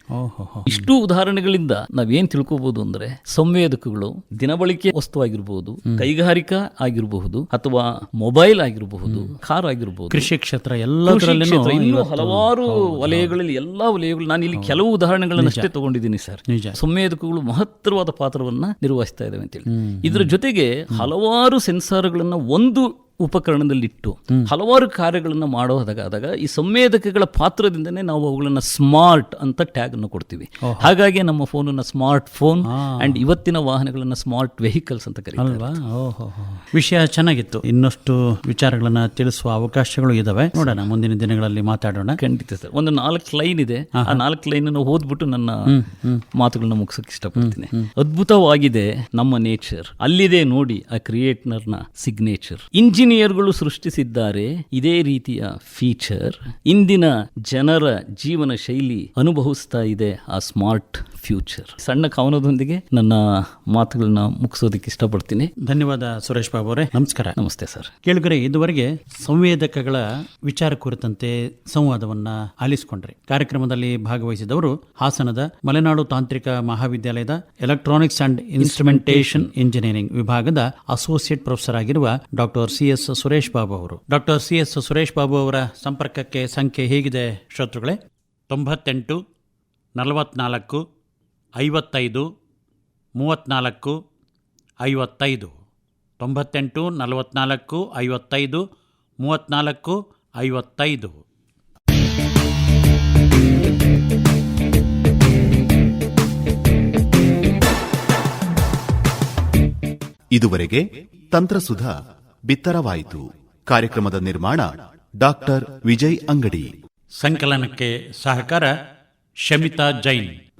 ಇಷ್ಟು ಉದಾಹರಣೆಗಳಿಂದ ನಾವೇನ್ ತಿಳ್ಕೋಬಹುದು ಅಂದ್ರೆ ಸಂವೇದಕಗಳು ದಿನಬಳಕೆ ವಸ್ತು ಆಗಿರಬಹುದು ಕೈಗಾರಿಕಾ ಆಗಿರಬಹುದು ಅಥವಾ ಮೊಬೈಲ್ ಆಗಿರಬಹುದು ಕಾರ್ ಆಗಿರಬಹುದು. ಕೃಷಿ ಕ್ಷೇತ್ರ ಕೃಷಿ ಎಲ್ಲದರಲ್ಲೂ ಹಲವಾರು ವಲಯಗಳಲ್ಲಿ ಎಲ್ಲಾ ವಲಯಗಳು ನಾನು ಇಲ್ಲಿ ಕೆಲವು ಉದಾಹರಣೆಗಳನ್ನ ಅಷ್ಟೇ ತಗೊಂಡಿದ್ದೀನಿ ಸರ್. ಸಂವೇದಕಗಳು ಮಹತ್ತರವಾದ ಪಾತ್ರವನ್ನ ನಿರ್ವಹಿಸ್ತಾ ಇದಾವೆ ಅಂತೇಳಿ. ಇದ್ರ ಜೊತೆಗೆ ಹಲವಾರು ಸೆನ್ಸಾರ್ಗಳನ್ನ ಒಂದು ಉಪಕರಣದಲ್ಲಿಟ್ಟು ಹಲವಾರು ಕಾರ್ಯಗಳನ್ನು ಮಾಡೋದಾದಾಗ ಈ ಸಂವೇದಕಗಳ ಪಾತ್ರದಿಂದನೇ ನಾವು ಅವುಗಳನ್ನು ಸ್ಮಾರ್ಟ್ ಅಂತ ಟ್ಯಾಗ್ ಅನ್ನು ಕೊಡ್ತೀವಿ ಹಾಗಾಗಿ ನಮ್ಮ ಫೋನನ್ನ ಸ್ಮಾರ್ಟ್ ಫೋನ್ ಅಂಡ್ ಇವತ್ತಿನ ವಾಹನಗಳನ್ನು ಸ್ಮಾರ್ಟ್ ವೆಹಿಕಲ್ಸ್ ಅಂತ ಓಹೋ. ವಿಷಯ ಚೆನ್ನಾಗಿತ್ತು. ಇನ್ನಷ್ಟು ವಿಚಾರಗಳನ್ನು ತಿಳಿಸುವ ಅವಕಾಶಗಳು ಇದಾವೆ. ನೋಡೋಣ ಮುಂದಿನ ದಿನಗಳಲ್ಲಿ ಮಾತಾಡೋಣ. ಖಂಡಿತ ಸರ್. ಒಂದು ನಾಲ್ಕು ಲೈನ್ ಇದೆ. ಆ ನಾಲ್ಕು ಲೈನ್ ಓದ್ಬಿಟ್ಟು ನನ್ನ ಮಾತುಗಳನ್ನ ಮುಗಿಸೋಕೆ ಇಷ್ಟಪಡ್ತೀನಿ. ಅದ್ಭುತವಾಗಿದೆ ನಮ್ಮ ನೇಚರ್. ಅಲ್ಲಿದೆ ನೋಡಿ ಆ ಕ್ರಿಯೇಟರ್ನ ಸಿಗ್ನೇಚರ್ ಇಂಜಿನಿಯರ್ಗಳು ಸೃಷ್ಟಿಸಿದ್ದಾರೆ ಇದೇ ರೀತಿಯ ಫೀಚರ್ ಇಂದಿನ ಜನರ ಜೀವನ ಶೈಲಿ ಅನುಭವಿಸ್ತಾ ಇದೆ ಆ ಸ್ಮಾರ್ಟ್ ಫ್ಯೂಚರ್ ಸಣ್ಣ ಕವನದೊಂದಿಗೆ ನನ್ನ ಮಾತುಗಳನ್ನ ಮುಗಿಸೋದಕ್ಕೆ ಇಷ್ಟಪಡ್ತೀನಿ. ಧನ್ಯವಾದ ಸುರೇಶ್ ಬಾಬು ಅವರೇ. ನಮಸ್ಕಾರ. ನಮಸ್ತೆ ಸರ್. ಕೇಳುಗರೆ ಇದುವರೆಗೆ ಸಂವೇದಕಗಳ ವಿಚಾರ ಕುರಿತಂತೆ ಸಂವಾದವನ್ನ ಆಲಿಸಿಕೊಂಡ್ರಿ. ಕಾರ್ಯಕ್ರಮದಲ್ಲಿ ಭಾಗವಹಿಸಿದವರು ಹಾಸನದ ಮಲೆನಾಡು ತಾಂತ್ರಿಕ ಮಹಾವಿದ್ಯಾಲಯದ ಎಲೆಕ್ಟ್ರಾನಿಕ್ಸ್ ಅಂಡ್ ಇನ್ಸ್ಟ್ರುಮೆಂಟೇಷನ್ ಇಂಜಿನಿಯರಿಂಗ್ ವಿಭಾಗದ ಅಸೋಸಿಯೇಟ್ ಪ್ರೊಫೆಸರ್ ಆಗಿರುವ doctor C S Suresh Babu ಅವರು. Doctor C S Suresh Babu ಅವರ ಸಂಪರ್ಕಕ್ಕೆ ಸಂಖ್ಯೆ ಹೇಗಿದೆ ಶ್ರೋತೃಗಳೇ? ತೊಂಬತ್ತೆಂಟು ನಲವತ್ನಾಲ್ಕು ಐವತ್ತೈದು ಮೂವತ್ತ್ನಾಲ್ಕು ಐವತ್ತೈದು ತೊಂಬತ್ತೆಂಟು ನಲವತ್ನಾಲ್ಕು ಐವತ್ತೈದು ಮೂವತ್ತ್ನಾಲ್ಕು ಐವತ್ತೈದು. ಇದುವರೆಗೆ ತಂತ್ರಸುಧಾ ಬಿತ್ತರವಾಯಿತು. ಕಾರ್ಯಕ್ರಮದ ನಿರ್ಮಾಣ ಡಾಕ್ಟರ್ ವಿಜಯ್ ಅಂಗಡಿ. ಸಂಕಲನಕ್ಕೆ ಸಹಕಾರ ಶಮಿತಾ ಜೈನ್.